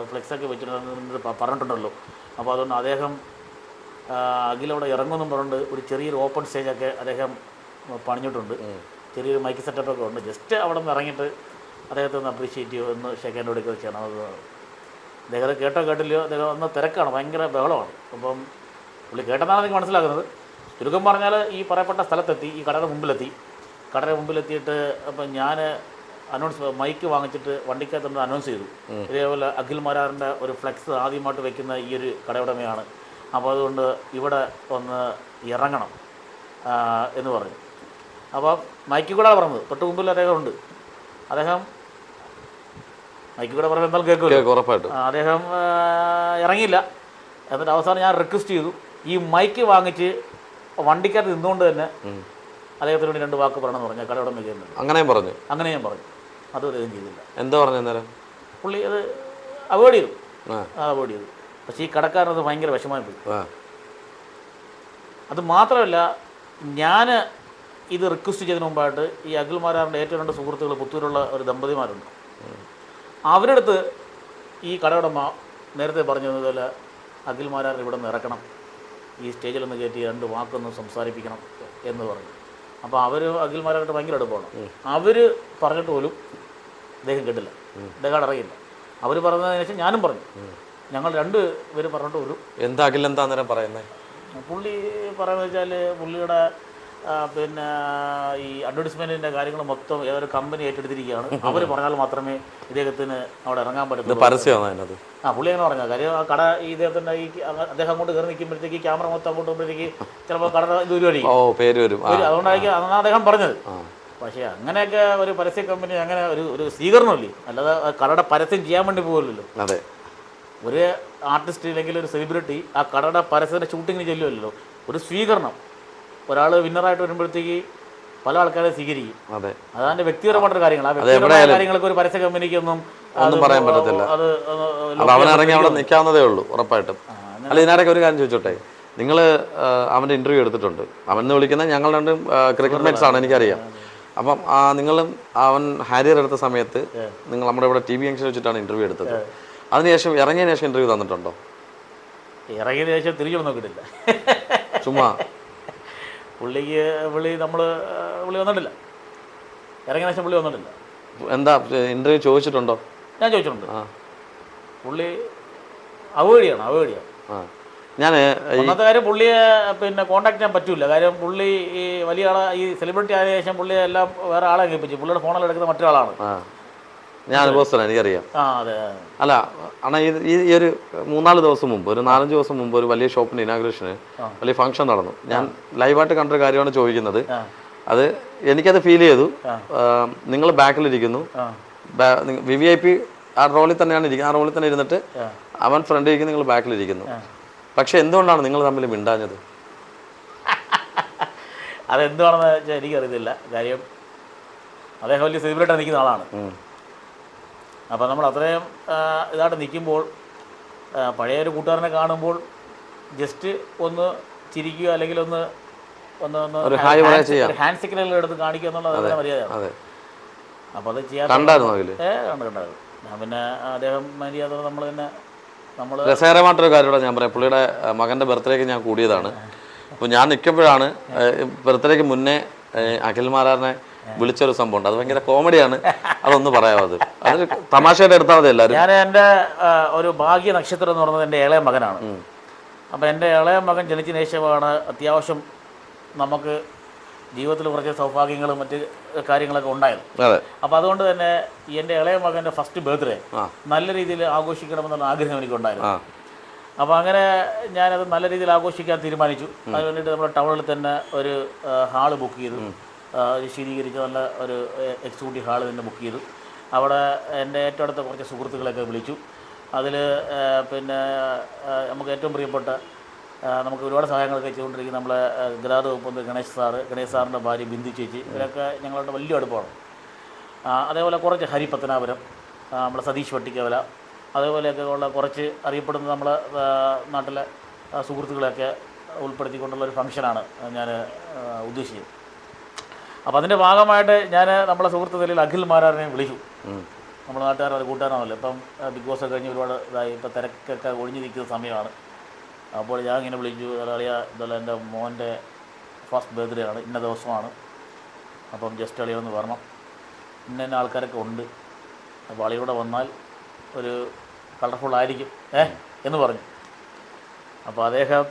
ഫ്ലെക്സൊക്കെ വെച്ചിട്ടുണ്ട് പറഞ്ഞിട്ടുണ്ടല്ലോ. അപ്പോൾ അതുകൊണ്ട് അദ്ദേഹം അഖിലവിടെ ഇറങ്ങുമെന്നും പറഞ്ഞിട്ട് ഒരു ചെറിയൊരു ഓപ്പൺ സ്റ്റേജൊക്കെ അദ്ദേഹം പണിഞ്ഞിട്ടുണ്ട്. ചെറിയൊരു മൈക്ക് സെറ്റപ്പൊക്കെ ഉണ്ട്. ജസ്റ്റ് അവിടെ നിന്ന് ഇറങ്ങിയിട്ട് അദ്ദേഹത്തെ ഒന്ന് അപ്രീഷിയേറ്റ് ചെയ്യുമോ എന്ന് ഷെക്കൻഡ് കൊടുക്കുക ചെയ്യണം അത് അദ്ദേഹത്തെ കേട്ടോ കേട്ടില്ലയോ? അദ്ദേഹം ഒന്ന് തിരക്കാണ്. ഭയങ്കര ബഹളമാണ്. അപ്പം പുള്ളി കേട്ടെന്നാണ് എനിക്ക് മനസ്സിലാക്കുന്നത് ചുരുക്കം പറഞ്ഞാൽ ഈ പറയപ്പെട്ട സ്ഥലത്തെത്തി ഈ കടയുടെ മുമ്പിലെത്തി. കടയുടെ മുമ്പിലെത്തിയിട്ട് അപ്പം ഞാൻ അനൗൺസ് മൈക്ക് വാങ്ങിച്ചിട്ട് വണ്ടിക്കകത്തുകൊണ്ട് അനൗൺസ് ചെയ്തു. ഇതേപോലെ അഖിൽ മരാറിന്റെ ഒരു ഫ്ലെക്സ് ആദ്യമായിട്ട് വെക്കുന്ന ഈ ഒരു കടയുടമയാണ് അപ്പോൾ അതുകൊണ്ട് ഇവിടെ ഒന്ന് ഇറങ്ങണം എന്ന് പറഞ്ഞു. അപ്പോൾ മൈക്കിൽ കൂടെ പറഞ്ഞത്. തൊട്ട് മുമ്പിൽ അദ്ദേഹം ഉണ്ട്. അദ്ദേഹം മൈക്കിൽ കൂടെ പറയുമ്പോൾ എന്തായാലും കേൾക്കുമല്ലോ. കേക്ക് ഉറപ്പായിട്ടും. അദ്ദേഹം ഇറങ്ങിയില്ല. എന്നിട്ട് അവസാനം ഞാൻ റിക്വസ്റ്റ് ചെയ്തു. ഈ മൈക്ക് വാങ്ങിച്ച് വണ്ടിക്കകത്ത് നിന്നുകൊണ്ട് തന്നെ അദ്ദേഹത്തിന് വേണ്ടി രണ്ട് വാക്ക് പറയണമെന്ന് പറഞ്ഞു. കടയുടെ മികയുന്നുണ്ട് അങ്ങനെയും പറഞ്ഞു. അങ്ങനെ ഞാൻ പറഞ്ഞു. അത് അദ്ദേഹം ചെയ്തില്ല. എന്താ പറഞ്ഞു അന്നേരം? പുള്ളി അത് അവോയ്ഡ് ചെയ്തു. അവോയ്ഡ് ചെയ്തു. പക്ഷേ ഈ കടക്കാരൻ അത് ഭയങ്കര വിഷമായി പോയി. അത് മാത്രമല്ല ഞാൻ ഇത് റിക്വസ്റ്റ് ചെയ്തതിന് മുമ്പായിട്ട് ഈ അഖിൽമാരാറിന്റെ ഏറ്റവും രണ്ട് സുഹൃത്തുക്കൾ പുത്തൂരുള്ള ഒരു ദമ്പതിമാരുണ്ട്. അവരുടെ അടുത്ത് ഈ കടയുടമ നേരത്തെ പറഞ്ഞതുപോലെ അഖിൽമാരാർ ഇവിടെ നിന്ന് ഇറക്കണം. ഈ സ്റ്റേജിൽ നിന്ന് കയറ്റി രണ്ട് വാക്കൊന്ന് സംസാരിപ്പിക്കണം എന്ന് പറഞ്ഞു. അപ്പോൾ അവർ അഖിൽമാരായിട്ട് ഭയങ്കര അടുപ്പമാണ് അവർ പറഞ്ഞിട്ട് പോലും അദ്ദേഹം കേട്ടില്ല. അദ്ദേഹം അറിയില്ല. അവർ പറഞ്ഞതിന് ശേഷം ഞാനും പറഞ്ഞു. ഞങ്ങൾ രണ്ട് പേര് പറഞ്ഞിട്ട് പോലും എന്താ അഖിൽ എന്താ അന്നേരം പറയുന്നത് പുള്ളി പറയുന്നത് വെച്ചാൽ പുള്ളിയുടെ പിന്നെ ഈ അഡ്വർടൈസ്മെന്റിന്റെ കാര്യങ്ങൾ മൊത്തം ഏതൊരു കമ്പനി ഏറ്റെടുത്തിരിക്കുകയാണ്. അവർ പറഞ്ഞാൽ മാത്രമേ ഇദ്ദേഹത്തിന് അവിടെ ഇറങ്ങാൻ പറ്റത്തുള്ളൂ. ആ പുള്ളി അങ്ങനെ പറഞ്ഞ കാര്യം ആ കട ഈ ഇദ്ദേഹത്തിന്റെ ഈ അദ്ദേഹം അങ്ങോട്ട് കയറി നിൽക്കുമ്പോഴത്തേക്ക് ക്യാമറ മൊത്തം അങ്ങോട്ട് പോകുമ്പോഴത്തേക്ക് ചിലപ്പോൾ കട ഇത് വരുമായിരിക്കും. അതുകൊണ്ടായിരിക്കും അതാണ് അദ്ദേഹം പറഞ്ഞത്. പക്ഷേ അങ്ങനെയൊക്കെ ഒരു പരസ്യ കമ്പനി അങ്ങനെ ഒരു ഒരു സ്വീകരണമില്ലേ? അല്ലാതെ കടയുടെ പരസ്യം ചെയ്യാൻ വേണ്ടി പോകില്ലല്ലോ അതെ. ഒരു ആർട്ടിസ്റ്റ് അല്ലെങ്കിൽ ഒരു സെലിബ്രിറ്റി ആ കടയുടെ പരസ്യത്തിന്റെ ഷൂട്ടിങ്ങിന് ചെല്ലുമല്ലോ ഒരു സ്വീകരണം. ഒരാൾ വിന്നറായിട്ട് വരുമ്പോഴത്തേക്ക് പല ആൾക്കാരെ സ്വീകരിക്കും. അതെ. അതാണ്ട് വ്യക്തിപരമായിട്ടൊരു കാര്യങ്ങൾ ആ വ്യക്തിപരമായ കാര്യങ്ങൾക്ക് ഒരു പരസ്യ കമ്പനിക്കൊന്നും ഒന്നും പറയാൻ പറ്റത്തില്ല. അത് അവൻ ഇറങ്ങി അവിടെ നിൽക്കാവുന്നതേ ഉള്ളൂ ഉറപ്പായിട്ടും. അല്ല ഇതിനിടയ്ക്ക് ഒരു കാര്യം ചോദിച്ചോട്ടെ? നിങ്ങൾ അവന്റെ ഇന്റർവ്യൂ എടുത്തിട്ടുണ്ട്. അവൻ എന്ന് വിളിക്കുന്ന ഞങ്ങൾ രണ്ടും ക്രിക്കറ്റ് മാറ്റ്സ് ആണ് എനിക്കറിയാം. അപ്പം നിങ്ങളും അവൻ ഹാരിയർ എടുത്ത സമയത്ത് നിങ്ങൾ നമ്മുടെ ഇവിടെ ടി വി ജംഗ്ഷൻ വെച്ചിട്ടാണ് ഇന്റർവ്യൂ എടുത്തത്. അതിനുശേഷം ഇറങ്ങിയതിനു ശേഷം ഇന്റർവ്യൂ തന്നിട്ടുണ്ടോ? ഇറങ്ങിയതിനു ശേഷം തിരിച്ചു നോക്കിയിട്ടില്ല. ചുമ്മാ. പുള്ളിക്ക് പുള്ളി നമ്മൾ പുള്ളി വന്നിട്ടില്ല. ഇറങ്ങിയ ശേഷം പുള്ളി വന്നിട്ടില്ല. എന്താ ഇന്റർവ്യൂ ചോദിച്ചിട്ടുണ്ടോ? ഞാൻ ചോദിച്ചിട്ടുണ്ട്. പുള്ളി അവോയ്ഡിയാണ് അവോയ്ഡിയാണ് ഞാൻ ഒന്നാമത്തെ കാര്യം പുള്ളിയെ പിന്നെ കോണ്ടാക്ട് ചെയ്യാൻ പറ്റൂല. കാര്യം പുള്ളി ഈ വലിയ ആളെ ഈ സെലിബ്രിറ്റി ആയ ശേഷം പുള്ളിയെ എല്ലാം വേറെ ആളെ കേൾപ്പിച്ചു പുള്ളിയുടെ ഫോണിൽ എടുക്കുന്ന മറ്റൊരാളാണ്. ഞാൻ അനുഭവസ്ഥനാണ് എനിക്കറിയാം. അല്ല അണ്ണാ ഈ ഈ ഒരു മൂന്നാൽ ദിവസം മുമ്പ് ഒരു നാലഞ്ച് ദിവസം മുമ്പ് ഒരു വലിയ ഷോപ്പിന്റെ ഇനാഗ്രേഷന് വലിയ ഫംഗ്ഷൻ നടന്നു. ഞാൻ ലൈവായിട്ട് കണ്ടൊരു കാര്യമാണ് ചോദിക്കുന്നത്. അത് എനിക്കത് ഫീൽ ചെയ്തു. നിങ്ങൾ ബാക്കിലിരിക്കുന്നു. ഇരിക്കുന്നു വി വി ഐ പി ആ റോളിൽ തന്നെയാണ് ഇരിക്കുന്നത്. ആ റോളിൽ തന്നെ ഇരുന്നിട്ട് അവൻ ഫ്രണ്ടിലേക്ക് നിങ്ങൾ ബാക്കിലിരിക്കുന്നു. പക്ഷെ എന്തുകൊണ്ടാണ് നിങ്ങൾ തമ്മിൽ മിണ്ടാഞ്ഞത്? അതെന്തുവാണെന്ന് വെച്ചാൽ എനിക്കറിയത്തില്ല. കാര്യം അദ്ദേഹം വലിയ സെലിബ്രിറ്റി നിൽക്കുന്ന ആളാണ്. അപ്പോൾ നമ്മൾ അത്രയും ഇതായിട്ട് നിൽക്കുമ്പോൾ പഴയ ഒരു കൂട്ടുകാരനെ കാണുമ്പോൾ ജസ്റ്റ് ഒന്ന് ചിരിക്കുക അല്ലെങ്കിൽ ഒന്ന് ഒന്ന് ഒന്ന്. ഹാൻഡ് സിഗ്നൽ എടുത്ത് കാണിക്കുക എന്നുള്ളത് അതിന്റെ മര്യാദയാണ്. അപ്പോൾ അത് ചെയ്യാൻ ഏ കണ്ടു കണ്ടത് ഞാൻ പിന്നെ അദ്ദേഹം മര്യാദ നമ്മൾ തന്നെ നമ്മൾ രസകരമായിട്ടൊരു കാര്യമാണ് ഞാൻ പറയാം. പുള്ളിയുടെ മകന്റെ ബർത്ത്ഡേക്ക് ഞാൻ കൂടിയതാണ്. അപ്പോൾ ഞാൻ നിൽക്കുമ്പോഴാണ് ബർത്ത്ഡേക്ക് മുന്നേ അഖിൽ മാരാറിനെ വിളിച്ചൊരു സംഭവം ഉണ്ട് അത് ഭയങ്കര കോമഡിയാണ്. അതൊന്ന് പറയാമോ അത്. അത് തമാശയായിട്ട് എടുത്താൽ മതി എല്ലാവരും. ഞാൻ എന്റെ ഒരു ഭാഗ്യ നക്ഷത്രം എന്ന് പറയുന്നത് എന്റെ ഇളയ മകനാണ്. അപ്പോൾ എന്റെ ഇളയ മകൻ ജനിച്ചതിന് ശേഷമാണ് അത്യാവശ്യം നമുക്ക് ജീവിതത്തിൽ കുറച്ച് സൗഭാഗ്യങ്ങളും മറ്റ് കാര്യങ്ങളൊക്കെ ഉണ്ടായത്. അപ്പം അപ്പോൾ അതുകൊണ്ട് തന്നെ എന്റെ ഇളയ മകന്റെ ഫസ്റ്റ് ബർത്ത്ഡേ നല്ല രീതിയിൽ ആഘോഷിക്കണമെന്നുള്ള ആഗ്രഹം എനിക്കുണ്ടായിരുന്നു. അപ്പോൾ അങ്ങനെ ഞാനത് നല്ല രീതിയിൽ ആഘോഷിക്കാൻ തീരുമാനിച്ചു. അതിന് വേണ്ടിയിട്ട് നമ്മുടെ ടൗണിൽ തന്നെ ഒരു ഹാൾ ബുക്ക് ചെയ്തു. ശീതീകരിച്ച നല്ല ഒരു എക്സിക്യൂട്ടീവ് ഹാൾ തന്നെ ബുക്ക് ചെയ്തു. അവിടെ എന്റെ ഏറ്റവും അടുത്ത കുറച്ച് സുഹൃത്തുക്കളെയൊക്കെ വിളിച്ചു. അതിൽ പിന്നെ നമുക്ക് ഏറ്റവും പ്രിയപ്പെട്ട നമുക്ക് ഒരുപാട് സഹായങ്ങളൊക്കെ ചെയ്തുകൊണ്ടിരിക്കുന്ന നമ്മളെ ഗതാഗത വകുപ്പ് ഗണേഷ് സാറ് ഗണേഷ് സാറിന്റെ ഭാര്യ ബിന്ദു ചേച്ചി ഇവരൊക്കെ ഞങ്ങളുടെ വലിയ അടുപ്പമാണ് അതേപോലെ കുറച്ച് ഹരി പത്തനാപുരം നമ്മളെ സതീഷ് വട്ടിക്കവല അതേപോലെയൊക്കെ ഉള്ള കുറച്ച് അറിയപ്പെടുന്ന നമ്മളെ നാട്ടിലെ സുഹൃത്തുക്കളെയൊക്കെ ഉൾപ്പെടുത്തിക്കൊണ്ടുള്ള ഒരു ഫംഗ്ഷനാണ് ഞാൻ ഉദ്ദേശിച്ചത്. അപ്പോൾ അതിന്റെ ഭാഗമായിട്ട് ഞാൻ നമ്മളെ സുഹൃത്ത് നിലയിൽ അഖിൽ മാരാറിനെ വിളിച്ചു. നമ്മുടെ നമ്മുടെ നാട്ടുകാരുടെ കൂട്ടുകാരാണല്ലോ ഇപ്പം ബിഗ് ബോസ് ഒക്കെ കഴിഞ്ഞ് ഒരുപാട് ഇതായി. ഇപ്പം തിരക്കൊക്കെ ഒഴിഞ്ഞു നിൽക്കുന്ന സമയമാണ്. അപ്പോൾ ഞാൻ ഇങ്ങനെ വിളിച്ചു അളിയ ഇതല്ല എന്റെ മോന്റെ ഫസ്റ്റ് ബർത്ത്ഡേ ആണ്. ഇന്ന ദിവസമാണ്. അപ്പം ജസ്റ്റ് അളിയൊന്ന് വരണം. ഇന്ന ഇന്ന ആൾക്കാരൊക്കെ ഉണ്ട്. അപ്പോൾ അളിയൂടെ വന്നാൽ ഒരു കളർഫുൾ ആയിരിക്കും. ഏ? എന്ന് പറഞ്ഞു. അപ്പോൾ അദ്ദേഹം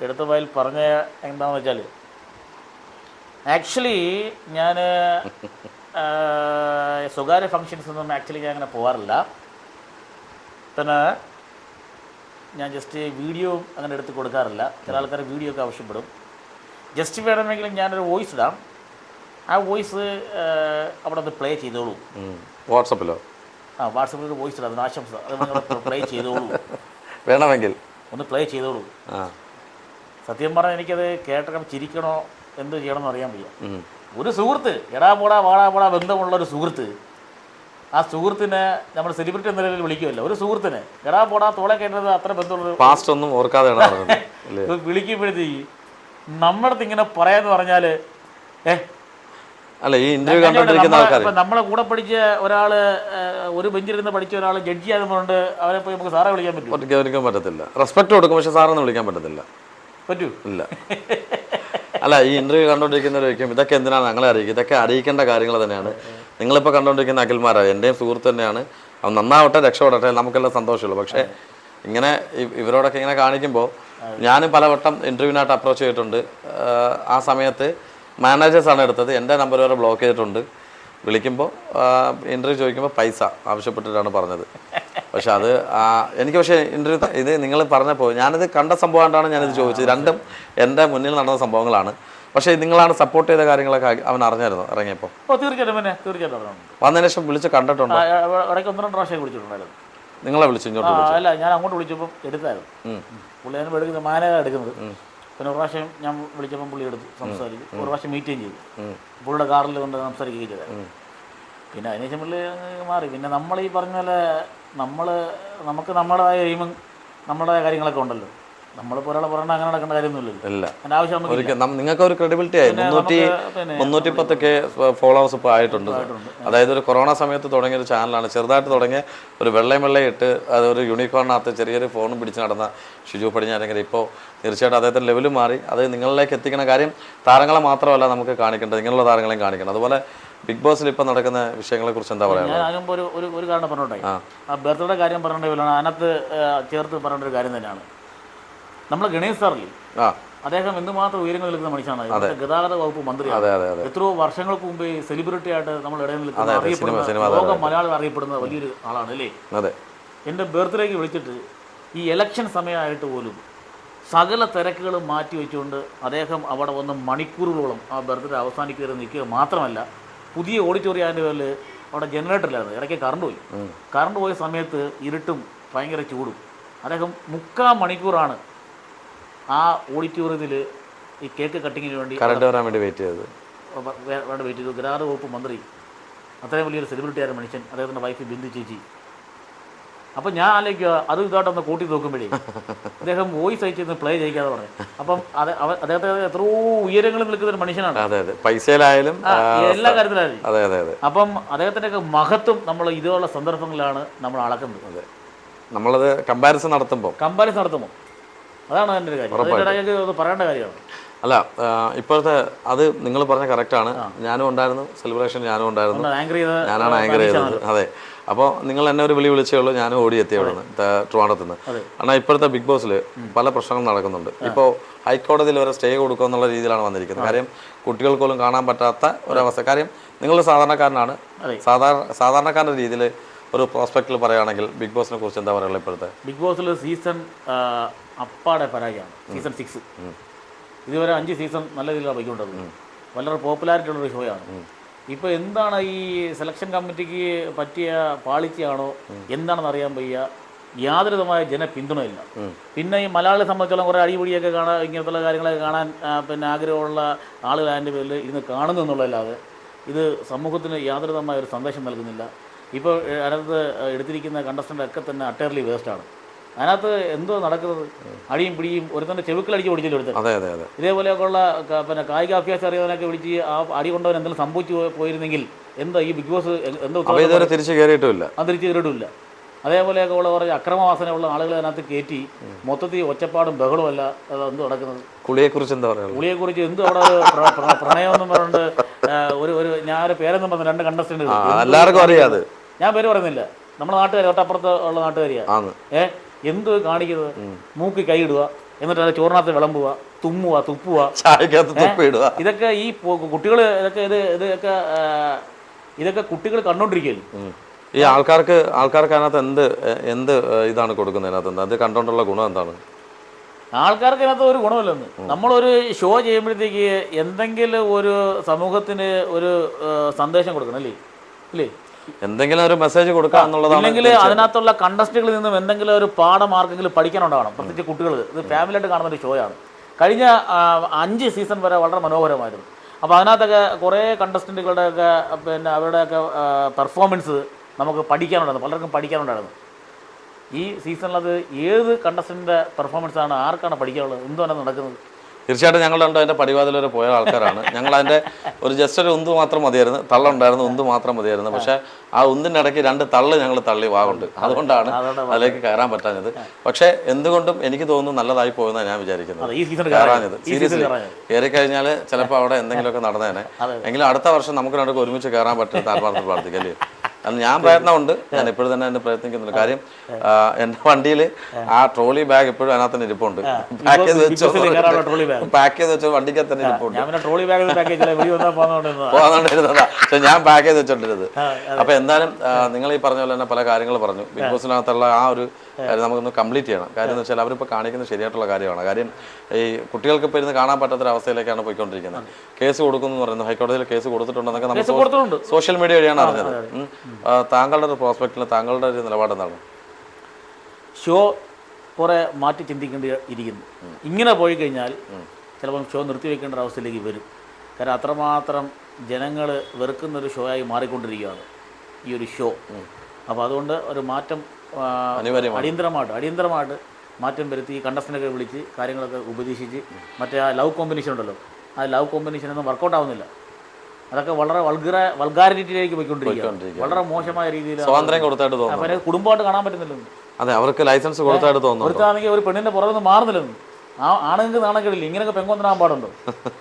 എടുത്ത വായിൽ പറഞ്ഞ എന്താണെന്ന് വെച്ചാൽ ആക്ച്വലി ഞാൻ സ്വകാര്യ ഫങ്ഷൻസ് ഒന്നും ആക്ച്വലി ഞാൻ അങ്ങനെ പോകാറില്ല പിന്നെ ഞാൻ ജസ്റ്റ് വീഡിയോ അങ്ങനെ എടുത്ത് കൊടുക്കാറില്ല. ചില ആൾക്കാർ വീഡിയോ ഒക്കെ ആവശ്യപ്പെടും. ജസ്റ്റ് വേണമെങ്കിൽ ഞാനൊരു വോയിസ് ഇടാം. ആ വോയിസ് അവിടെ ഒന്ന് പ്ലേ ചെയ്തോളൂ. വാട്സപ്പിലോ? ആ വാട്സപ്പിൽ ഒരു വോയിസ് ഇടാം അതിന് ആശംസ അത് പ്ലേ ചെയ്തോളൂ. വേണമെങ്കിൽ. ഒന്ന് പ്ലേ ചെയ്തോളൂ. സത്യം പറഞ്ഞാൽ എനിക്കത് കേട്ടണം ചിരിക്കണോ? എന്ത് ചെയ്യണമെന്ന് അറിയാൻ വയ്യ. ഒരു സുഹൃത്ത് എടാ പോടാ വാടാ പോടാ ബന്ധമുള്ള ഒരു സുഹൃത്ത് ആ സുഹൃത്തിനെ നമ്മൾ സെലിബ്രിറ്റി എന്ന നിലയിൽ വിളിക്കുമല്ലോ ഒരു സുഹൃത്തിനെ എടാ പോടാ തോളെ കയറ്റുന്നത് അത്ര ബന്ധമുള്ള പാസ്റ്റ് ഒന്നും ഓർക്കാതെ വിളിക്കുമ്പോഴത്തേക്ക് നമ്മുടെ അടുത്ത് ഇങ്ങനെ പറയാന്ന് പറഞ്ഞാൽ ഏ? അല്ല ഈ ഇന്റർവ്യൂ കണ്ടുകൊണ്ടിരിക്കുന്ന ആൾക്കാർ നമ്മളെ കൂടെ പഠിച്ച ഒരാൾ ഏഹ്, ഒരു ബെഞ്ചിലിരുന്ന് പഠിച്ച ഒരാൾ ജഡ്ജി ആയതുകൊണ്ട് അവരെ പോയി നമുക്ക് സാറെ വിളിക്കാൻ പറ്റും. പറ്റത്തില്ല. റെസ്പെക്ട് കൊടുക്കും പക്ഷെ സാറൊന്നും വിളിക്കാൻ പറ്റത്തില്ല. പറ്റൂ? ഇല്ല. അല്ല ഈ ഇന്റർവ്യൂ കണ്ടോണ്ടിരിക്കുന്നവരൊക്കെ ഇതൊക്കെ എന്തിനാണ് ഞങ്ങളെ അറിയിക്കുക? ഇതൊക്കെ അറിയിക്കേണ്ട കാര്യങ്ങൾ തന്നെയാണ്. നിങ്ങളിപ്പോൾ കണ്ടോണ്ടിരിക്കുന്ന അഖിൽമാരാണ് എന്റെയും സുഹൃത്ത് തന്നെയാണ്. നന്നാവട്ടെ രക്ഷപ്പെടട്ടെ നമുക്കെല്ലാം സന്തോഷമുള്ളൂ. പക്ഷേ ഇങ്ങനെ ഇവരോടൊക്കെ ഇങ്ങനെ കാണിക്കുമ്പോൾ ഞാനും പലവട്ടം ഇന്റർവ്യൂവിനായിട്ട് അപ്രോച്ച് ചെയ്തിട്ടുണ്ട്. ആ സമയത്ത് മാനേജേഴ്സാണ് എടുത്തത്. എന്റെ നമ്പർ വരെ ബ്ലോക്ക് ചെയ്തിട്ടുണ്ട്. വിളിക്കുമ്പോൾ ഇന്റർവ്യൂ ചോദിക്കുമ്പോൾ പൈസ ആവശ്യപ്പെട്ടിട്ടാണ് പറഞ്ഞത്. പക്ഷെ അത് എനിക്ക് പക്ഷേ ഇന്റർവ്യൂ ഇത് നിങ്ങൾ പറഞ്ഞപ്പോൾ ഞാനിത് കണ്ട സംഭവമായിട്ടാണ് ഞാനിത് ചോദിച്ചത്. രണ്ടും എന്റെ മുന്നിൽ നടന്ന സംഭവങ്ങളാണ്. പക്ഷേ നിങ്ങളാണ് സപ്പോർട്ട് ചെയ്ത കാര്യങ്ങളൊക്കെ അവൻ അറിഞ്ഞായിരുന്നു ഇറങ്ങിയപ്പോൾ തീർച്ചയായിട്ടും പിന്നെ തീർച്ചയായിട്ടും. വന്നതിന് ശേഷം വിളിച്ച് കണ്ടിട്ടുണ്ടോ? ഇടയ്ക്ക് ഒന്ന് രണ്ട് പ്രാവശ്യം വിളിച്ചിട്ടുണ്ടായിരുന്നു. നിങ്ങളെ വിളിച്ചു ഇങ്ങോട്ട് അല്ല ഞാൻ അങ്ങോട്ട് വിളിച്ചപ്പോൾ എടുത്തായിരുന്നു. പുള്ളി അതിന് എടുക്കുന്നത് മാനേജ എടുക്കുന്നത്. പിന്നെ ഒരു പ്രാവശ്യം ഞാൻ വിളിച്ചപ്പോൾ പുള്ളി എടുത്തു സംസാരിച്ചു. ഒരു പ്രാവശ്യം മീറ്റിംഗ് ചെയ്തു. പുള്ളിയുടെ കാറിൽ കൊണ്ട് സംസാരിക്കുകയും ചെയ്തായിരുന്നു പിന്നെ അതിനുശേഷം പുള്ളി മാറി. പിന്നെ നമ്മൾ ഈ പറഞ്ഞ പോലെ നമ്മൾ നമുക്ക് നമ്മുടേതായ എയിമും നമ്മുടേതായ കാര്യങ്ങളൊക്കെ ഉണ്ടല്ലോ. നമ്മളിപ്പോൾ ഒരാളെ പറഞ്ഞാൽ അങ്ങനെ നടക്കേണ്ട കാര്യമൊന്നുമില്ലല്ലോ. ഇല്ല. അനാവശ്യം ഒരിക്കൽ നിങ്ങൾക്ക് ഒരു ക്രെഡിബിലിറ്റി ആയി മുന്നൂറ്റി മുന്നൂറ്റി പത്തൊക്കെ ഫോളോവേഴ്സ് ഇപ്പോൾ ആയിട്ടുണ്ട്. അതായത് ഒരു കൊറോണ സമയത്ത് തുടങ്ങിയ ഒരു ചാനലാണ് ചെറുതായിട്ട് തുടങ്ങിയ ഒരു വെള്ളയും വെള്ളയും ഇട്ട് അത് ഒരു യൂണിക്കോണിനകത്ത് ചെറിയൊരു ഫോണും പിടിച്ച് നടന്ന ഷിജു പടിഞ്ഞാരെങ്കിൽ ഇപ്പോൾ തീർച്ചയായിട്ടും അദ്ദേഹത്തിന്റെ ലെവൽ മാറി. അത് നിങ്ങളിലേക്ക് എത്തിക്കുന്ന കാര്യം താരങ്ങളെ മാത്രമല്ല നമുക്ക് കാണിക്കേണ്ടത്. ഇങ്ങനെയുള്ള താരങ്ങളെയും കാണിക്കണം. അതുപോലെ ബിഗ് ബോസിൽ ഇപ്പം നടക്കുന്ന വിഷയങ്ങളെ കുറിച്ച് എന്താ പറയുക ഞാൻ ആകുമ്പോൾ ഒരു ഒരു കാരണം പറഞ്ഞോട്ടെ? ആ. ബർത്ത്ഡേ കാര്യം പറഞ്ഞിട്ടുണ്ടെങ്കിൽ അതിനകത്ത് ചേർത്ത് പറഞ്ഞൊരു ഒരു കാര്യം തന്നെയാണ്. നമ്മൾ ഗണേഷ് സാറില്ലേ? അദ്ദേഹം എന്തുമാത്രം ഉയരങ്ങൾ നിൽക്കുന്ന മനുഷ്യനാണ് ഗതാഗത വകുപ്പ് മന്ത്രി എത്രയോ വർഷങ്ങൾക്ക് മുമ്പേ സെലിബ്രിറ്റി ആയിട്ട് നമ്മൾ ഇടയിൽ നിൽക്കുന്ന അറിയപ്പെടുന്ന ലോക മലയാളം അറിയപ്പെടുന്ന വലിയൊരു ആളാണ് അല്ലേ? എന്റെ ബർത്ത്ഡേക്ക് വിളിച്ചിട്ട് ഈ ഇലക്ഷൻ സമയമായിട്ട് പോലും സകല തിരക്കുകളും മാറ്റി വെച്ചുകൊണ്ട് അദ്ദേഹം അവിടെ വന്ന് മണിക്കൂറുകളോളം ആ ബർത്ത്ഡേ അവസാനിക്കുക നിൽക്കുക മാത്രമല്ല പുതിയ ഓഡിറ്റോറിയത്തിന്റെ പേരിൽ അവിടെ ജനറേറ്ററിലായിരുന്നു ഇടയ്ക്ക് കറണ്ട് പോയി. കറണ്ട് പോയ സമയത്ത് ഇരുട്ടും ഭയങ്കര ചൂടും. അദ്ദേഹം മുക്കാൽ മണിക്കൂറാണ് ആ ഓഡിറ്റോറിയത്തിൽ ഈ കേക്ക് കട്ടിങ്ങിന് വേണ്ടി കറണ്ട് വരാൻ വേണ്ടി വെയിറ്റ് ചെയ്തത്. വേണ്ട വെയിറ്റ് ചെയ്തു. ഗതാഗത വകുപ്പ് മന്ത്രി അത്രയും വലിയൊരു സെലിബ്രിറ്റിയായ മനുഷ്യൻ അദ്ദേഹത്തിന്റെ വൈഫ് ബിന്ദു ചേച്ചി. അപ്പം ഞാൻ ആലോചിക്കുക അത് ഇതായിട്ടൊന്ന് കൂട്ടി നോക്കുമ്പോഴേ അദ്ദേഹം വോയിസ് അയച്ചിരുന്ന് പ്ലേ ചെയ്യിക്കാതെ പറഞ്ഞു. അപ്പം അത് അവ- അദ്ദേഹത്തെ എത്രയോ ഉയരങ്ങളിൽ നിൽക്കുന്ന ഒരു മനുഷ്യനാണ്. അതെ അതെ. പൈസയിലായാലും എല്ലാ കാര്യത്തിലായാലും. അതെ അതെ അതെ. അപ്പം അദ്ദേഹത്തിന്റെയൊക്കെ മഹത്വം നമ്മൾ ഇതുപോലുള്ള സന്ദർഭങ്ങളിലാണ് നമ്മൾ അളക്കുന്നത്. അതെ. നമ്മളത് കമ്പാരിസൺ നടത്തുമ്പോൾ കമ്പാരിസൺ നടത്തുമ്പോൾ അതാണ് അതിന്റെ ഒരു കാര്യം. ഒന്ന് പറയേണ്ട കാര്യമാണ്. അല്ല ഇപ്പോഴത്തെ അത് നിങ്ങൾ പറഞ്ഞ കറക്റ്റാണ്. ഞാനും ഉണ്ടായിരുന്നു സെലിബ്രേഷൻ ഞാനും ഉണ്ടായിരുന്നു. ഞാനാണ് ആങ്കർ ചെയ്തത്. അതെ. അപ്പോൾ നിങ്ങൾ എന്നെ ഒരു വിളി വിളിച്ചേ ഉള്ളൂ ഞാനും ഓടി എത്തി അവിടെ നിന്ന് ട്രിവാണ്ടത്ത് നിന്ന്. കാരണം ഇപ്പോഴത്തെ ബിഗ് ബോസിൽ പല പ്രശ്നങ്ങൾ നടക്കുന്നുണ്ട്. ഇപ്പോൾ ഹൈക്കോടതിയിൽ വരെ സ്റ്റേ കൊടുക്കുക എന്നുള്ള രീതിയിലാണ് വന്നിരിക്കുന്നത്. കാര്യം കുട്ടികൾക്ക് പോലും കാണാൻ പറ്റാത്ത ഒരവസ്ഥ. കാര്യം നിങ്ങൾ സാധാരണക്കാരനാണ്. സാധാരണ സാധാരണക്കാരന്റെ രീതിയിൽ ഒരു പ്രോസ്പെക്റ്റിൽ പറയുകയാണെങ്കിൽ ബിഗ് ബോസിനെ കുറിച്ച് എന്താ പറയുക ഇപ്പോഴത്തെ? ബിഗ് ബോസിൽ സീസൺ അപ്പാടെ പരാജയമാണ്. സീസൺ സിക്സ് ഇതുവരെ അഞ്ച് സീസൺ നല്ല രീതിയിലാണ് പോയിക്കൊണ്ടത് വളരെ പോപ്പുലാരിറ്റി ഉള്ളൊരു ഷോയാണ് ഇപ്പോൾ എന്താണ് ഈ സെലക്ഷൻ കമ്മിറ്റിക്ക് പറ്റിയ പാളിച്ചയാണോ എന്താണെന്ന് അറിയാൻ വയ്യ. ജന ജനപിന്തുണയില്ല. പിന്നെ ഈ മലയാളിയെ സംബന്ധിച്ചോളം കുറേ അടിപൊളിയൊക്കെ കാണാൻ ഇങ്ങനത്തുള്ള കാര്യങ്ങളൊക്കെ കാണാൻ പിന്നെ ആഗ്രഹമുള്ള ആളുകൾ അതിന്റെ പേരിൽ ഇരുന്ന് കാണുന്നു എന്നുള്ളതല്ലാതെ ഇത് സമൂഹത്തിന് യാതൊരുതമായ ഒരു സന്ദേശം നൽകുന്നില്ല. ഇപ്പോൾ അതിനകത്ത് എടുത്തിരിക്കുന്ന കണ്ടസ്റ്റന്റ് ഒക്കെ തന്നെ അട്ടേർലി വേസ്റ്റാണ് അതിനകത്ത് എന്തോ നടക്കുന്നത്? അടിയും പിടിയും ഒരുത്തന്റെ ചെവിക്കലടിച്ച് ഓടിച്ചില്ല ഒരുത്തൻ. അതെ അതെ അതെ. ഇതേപോലെയൊക്കെയുള്ള ഉള്ള പിന്നെ കായിക അഭ്യാസം അറിയാവുന്നതിനൊക്കെ വിളിച്ച് ആ അടി കൊണ്ടവൻ എന്തെങ്കിലും സംഭവിച്ചു പോയിരുന്നെങ്കിൽ എന്താ ഈ ബിഗ് ബോസ് എന്തോ തിരിച്ചു കയറിയിട്ടില്ല അത് തിരിച്ചു കയറിയിട്ടില്ല അതേപോലെയൊക്കെ ഉള്ള കുറേ അക്രമവാസനയുള്ള ആളുകൾ അതിനകത്ത് കയറ്റി മൊത്തത്തിൽ ഒച്ചപ്പാടും ബഹളവും അല്ല എന്ത് നടക്കുന്നത്? കുളിയെക്കുറിച്ച് എന്താ പറയുക കുളിയെക്കുറിച്ച് എന്ത് അവിടെ പ്രണയം എന്നും പറഞ്ഞിട്ട് ഒരു ഒരു ഞാൻ പേരെന്നും പറഞ്ഞു രണ്ട് കണ്ടസ്റ്റന്റ് എല്ലാവർക്കും അറിയാം അത്. ഞാൻ പേര് പറയുന്നില്ല. നമ്മുടെ നാട്ടുകാർ തൊട്ടപ്പുറത്ത് ഉള്ള നാട്ടുകാരിയാ. ആന്ന് ഏ? എന്ത് കാണിക്കുന്നത്? മൂക്കി കൈയിടുക എന്നിട്ട് അത് ചോറിനകത്ത് വിളമ്പുക തുമ്മുക തുപ്പുക. ഇതൊക്കെ ഈ കുട്ടികൾ ഇതൊക്കെ ഇത് ഇതൊക്കെ ഇതൊക്കെ കുട്ടികൾ കണ്ടോണ്ടിരിക്കുകയല്ലേ? ഈ ആൾക്കാർക്ക് ആൾക്കാർക്ക് അതിനകത്ത് എന്ത് എന്ത് ഇതാണ് കൊടുക്കുന്നത് അതിനകത്ത്? അത് കണ്ടോണ്ടുള്ള ഗുണം എന്താണ്? ആൾക്കാർക്ക് അതിനകത്ത് ഒരു ഗുണമില്ലെന്ന് നമ്മളൊരു ഷോ ചെയ്യുമ്പോഴത്തേക്ക് എന്തെങ്കിലും ഒരു സമൂഹത്തിന് ഒരു സന്ദേശം കൊടുക്കണം അല്ലേ? ഇല്ലേ എന്തെങ്കിലും ഒരു മെസ്സേജ് കൊടുക്കുക എന്നുള്ളതാണ് അല്ലെങ്കിൽ അതിനകത്തുള്ള കണ്ടസ്റ്റുകളിൽ നിന്നും എന്തെങ്കിലും ഒരു പാഠം ആർക്കെങ്കിലും പഠിക്കാനുണ്ടാവണം പ്രത്യേകിച്ച് കുട്ടികൾ ഇത് ഫാമിലിയായിട്ട് കാണുന്ന ഒരു ഷോയാണ് കഴിഞ്ഞ അഞ്ച് സീസൺ വരെ വളരെ മനോഹരമായിരുന്നു. അപ്പോൾ അതിനകത്തൊക്കെ കുറേ കണ്ടസ്റ്റന്റുകളുടെയൊക്കെ പിന്നെ അവരുടെയൊക്കെ പെർഫോമൻസ് നമുക്ക് പഠിക്കാനുണ്ടായിരുന്നു. പലർക്കും പഠിക്കാനുണ്ടായിരുന്നു. ഈ സീസണിലത് ഏത് കണ്ടസ്റ്റന്റെ പെർഫോമൻസ് ആണ് ആർക്കാണ് പഠിക്കാനുള്ളത് എന്തുവാണ് നടക്കുന്നത്? തീർച്ചയായിട്ടും ഞങ്ങൾ രണ്ടും അതിന്റെ പടിവാതിൽ വരെ പോയ ആൾക്കാരാണ്. ഞങ്ങൾ അതിന്റെ ഒരു ജസ്റ്റ് ഒരു ഉന്ത് മാത്രം മതിയായിരുന്നു. തള്ളുണ്ടായിരുന്നു ഉന്ത് മാത്രം മതിയായിരുന്നു. പക്ഷെ ആ ഉന്തിന്റെ ഇടയ്ക്ക് രണ്ട് തള്ള് ഞങ്ങൾ തള്ളി വാഗുണ്ട്. അതുകൊണ്ടാണ് അതിലേക്ക് കയറാൻ പറ്റാഞ്ഞത്. പക്ഷേ എന്തുകൊണ്ടും എനിക്ക് തോന്നുന്നു നല്ലതായി പോയെന്നാണ് ഞാൻ വിചാരിക്കുന്നത്. കയറാഞ്ഞത്. സീരിയസ്ലി കയറാഞ്ഞത്. കയറി കഴിഞ്ഞാൽ ചിലപ്പോൾ അവിടെ എന്തെങ്കിലുമൊക്കെ നടന്നേനെ. എങ്കിലും അടുത്ത വർഷം നമുക്ക് രണ്ടൊക്കെ ഒരുമിച്ച് കയറാൻ പറ്റുന്ന ആത്മാർത്ഥത്തിൽ പ്രാർത്ഥിക്കല്ലേ കാരണം ഞാൻ പ്രയത്നമുണ്ട്. ഞാൻ ഇപ്പോഴും തന്നെ എന്നെ പ്രയത്നിക്കുന്നുണ്ട്. കാര്യം എന്റെ എന്റെ വണ്ടിയിൽ ആ. ട്രോളി ബാഗ് ഇപ്പോഴും അതിനകത്ത് തന്നെ ഇരിപ്പുണ്ട്. പാക്ക് ചെയ്ത് വെച്ചോ. പാക്ക് ചെയ്ത് വെച്ചോ വണ്ടിക്ക് തന്നെ ഇരിപ്പുണ്ട്. പക്ഷെ ഞാൻ പാക്ക് ചെയ്ത് വെച്ചോണ്ടിരുന്നത്. അപ്പൊ എന്തായാലും നിങ്ങൾ ഈ പറഞ്ഞ പോലെ തന്നെ പല കാര്യങ്ങൾ പറഞ്ഞു. ബിഗ് ബോസിനകത്തുള്ള ആ ഒരു നമുക്കൊന്ന് കംപ്ലീറ്റ് ചെയ്യണം. കാര്യം എന്ന് വെച്ചാൽ അവരിപ്പോൾ കാണിക്കുന്നത് ശരിയായിട്ടുള്ള കാര്യമാണ്. കാര്യം ഈ കുട്ടികൾക്ക് ഇപ്പോൾ ഇരുന്ന് കാണാൻ പറ്റാത്തൊരു അവസ്ഥയിലേക്കാണ് പോയിക്കൊണ്ടിരിക്കുന്നത് കേസ് കൊടുക്കുന്നു പറയുന്നത് പറയുന്നു. ഹൈക്കോടതിയിൽ കേസ് കൊടുത്തിട്ടുണ്ടെന്നൊക്കെ നമ്മൾ സോഷ്യൽ മീഡിയ വഴിയാണ് അറിഞ്ഞത്. താങ്കളുടെ ഒരു പ്രോസ്പെക്റ്റിൽ താങ്കളുടെ ഒരു നിലപാട് എന്താണ്? ഷോ കുറേ മാറ്റി ചിന്തിക്കേണ്ടി ഇരിക്കുന്നു. ഇങ്ങനെ പോയി കഴിഞ്ഞാൽ ചിലപ്പം ഷോ നിർത്തിവെക്കേണ്ട ഒരു അവസ്ഥയിലേക്ക് വരും. കാരണം അത്രമാത്രം ജനങ്ങൾ വെറുക്കുന്നൊരു ഷോ ആയി മാറിക്കൊണ്ടിരിക്കുകയാണ് ഈ ഒരു ഷോ. അപ്പോൾ അതുകൊണ്ട് ഒരു മാറ്റം. അടിയന്തരമായിട്ട് അടിയന്തരമായിട്ട് മാറ്റം വരുത്തി കണ്ടസ്റ്റന്റൊക്കെ വിളിച്ച് കാര്യങ്ങളൊക്കെ ഉപദേശിച്ച് മറ്റേ ആ ലവ് കോമ്പിനേഷൻ ഉണ്ടല്ലോ. ആ ലവ് കോമ്പിനേഷൻ ഒന്നും വർക്കൗട്ട് ആവുന്നില്ല. അതൊക്കെ വളരെ വൾഗറ വൾഗാരിറ്റിയിലേക്ക് പോയിക്കൊണ്ടിരിക്കുകയാണ്. വളരെ മോശമായ രീതിയിൽ സ്വാതന്ത്ര്യം കൊടുത്തായിട്ട് തോന്നുന്നു. അപ്പം കുടുംബമായിട്ട് കാണാൻ പറ്റുന്നില്ലെന്ന്. അതെ അവർക്ക് ലൈസൻസ് കൊടുത്തായിട്ട് തോന്നുന്നു. ഒരുത്താണെങ്കിൽ ഒരു പെണ്ണിന്റെ പുറത്തുനിന്ന് നിന്ന് മാറുന്നില്ലെന്ന്. ആ ആണുങ്ങൾക്ക് നാണക്കെടില്ല? ഇങ്ങനെയൊക്കെ പെങ്കൊന്തനാൻ പാടുണ്ടോ?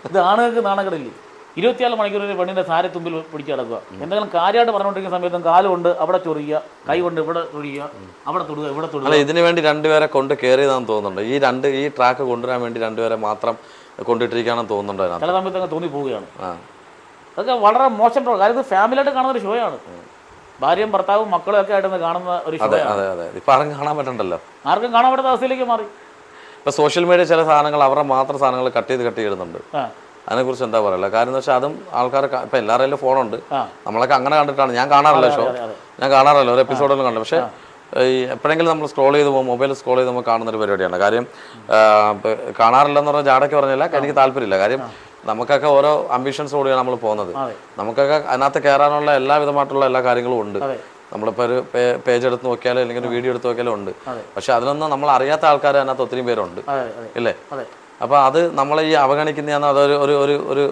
ഇത് ആണുങ്ങൾക്ക് നാണക്കേടില്ല? ഇരുപത്തിയാൽ മണിക്കൂർ ഒരു പെണ്ണിന്റെ സാരി തുമ്പിൽ പിടിച്ച് കിടക്കുക. എന്തെങ്കിലും കാര്യമായിട്ട് പറഞ്ഞുകൊണ്ടിരിക്കുന്ന സമയത്തും കാലുകൊണ്ട് അവിടെ ചൊറിയുക കൈ കൊണ്ട് ഇവിടെ ചൊറിയുക അവിടെ തൊടുക ഇവിടെ തൊടുക. അല്ല ഇതിനു വേണ്ടി രണ്ടുപേരെ കൊണ്ട് കയറിയതാണെന്ന് തോന്നുന്നുണ്ട്. ഈ രണ്ട് ഈ ട്രാക്ക് കൊണ്ടുവരാൻ വേണ്ടി രണ്ടുപേരെ മാത്രം കൊണ്ടിട്ടിരിക്കുകയാണെന്ന് തോന്നുന്നുണ്ട് ചില സമയത്ത് അങ്ങ് തോന്നി പോവുകയാണ്. അതൊക്കെ വളരെ മോശം പ്രോ കാര്യം ഇത് ഫാമിലിയായിട്ട് കാണുന്ന ഒരു ഷോയാണ് ഭാര്യയും ഭർത്താവും മക്കളും ഒക്കെ ആയിട്ട് കാണുന്ന ഒരു ഷോയാണ് അതെ അതെ ഇപ്പൊ ആരും കാണാൻ പറ്റണ്ടല്ലോ. ആർക്കും കാണാൻ പറ്റാത്ത അവസ്ഥയിലേക്ക് മാറി. ഇപ്പൊ സോഷ്യൽ മീഡിയ ചില സാധനങ്ങൾ അവരുടെ മാത്രം സാധനങ്ങൾ കട്ട് ചെയ്ത് കട്ട് ചെയ്തിടുന്നുണ്ട്. ആ. അതിനെക്കുറിച്ച് എന്താ പറയുക കാര്യം എന്ന് വെച്ചാൽ അതും ആൾക്കാർ ഇപ്പം എല്ലാവരുടെ ഫോണുണ്ട്. നമ്മളൊക്കെ അങ്ങനെ കണ്ടിട്ടാണ്. ഞാൻ കാണാറില്ല ഷോ. ഞാൻ കാണാറില്ല. ഒരു എപ്പിസോഡിലും കണ്ടു പക്ഷേ ഈ എപ്പോഴെങ്കിലും നമ്മൾ സ്ക്രോൾ ചെയ്ത് പോകുമ്പോൾ മൊബൈൽ സ്ക്രോൾ ചെയ്ത് നമ്മൾ കാണുന്ന ഒരു പരിപാടിയാണ്. കാര്യം കാണാറില്ലെന്ന് പറഞ്ഞാൽ ജാടയ്ക്ക് പറഞ്ഞില്ല. എനിക്ക് താല്പര്യമില്ല. കാര്യം നമുക്കൊക്കെ ഓരോ അംബിഷൻസ് കൂടിയാണ് നമ്മൾ പോകുന്നത്. നമുക്കൊക്കെ അതിനകത്ത് കയറാനുള്ള എല്ലാവിധമായിട്ടുള്ള എല്ലാ കാര്യങ്ങളും ഉണ്ട്. നമ്മളിപ്പോൾ ഒരു പേജ് എടുത്ത് നോക്കിയാലോ അല്ലെങ്കിൽ ഒരു വീഡിയോ എടുത്ത് നോക്കിയാലോ ഉണ്ട്. പക്ഷെ അതിനൊന്നും നമ്മൾ അറിയാത്ത ആൾക്കാർ അതിനകത്ത് ഒത്തിരി പേരുണ്ട്. ഇല്ലേ? അപ്പോൾ അത് നമ്മളെ ഈ അവഗണിക്കുന്നതാണ് അതൊരു ഒരു ഒരു ഒരു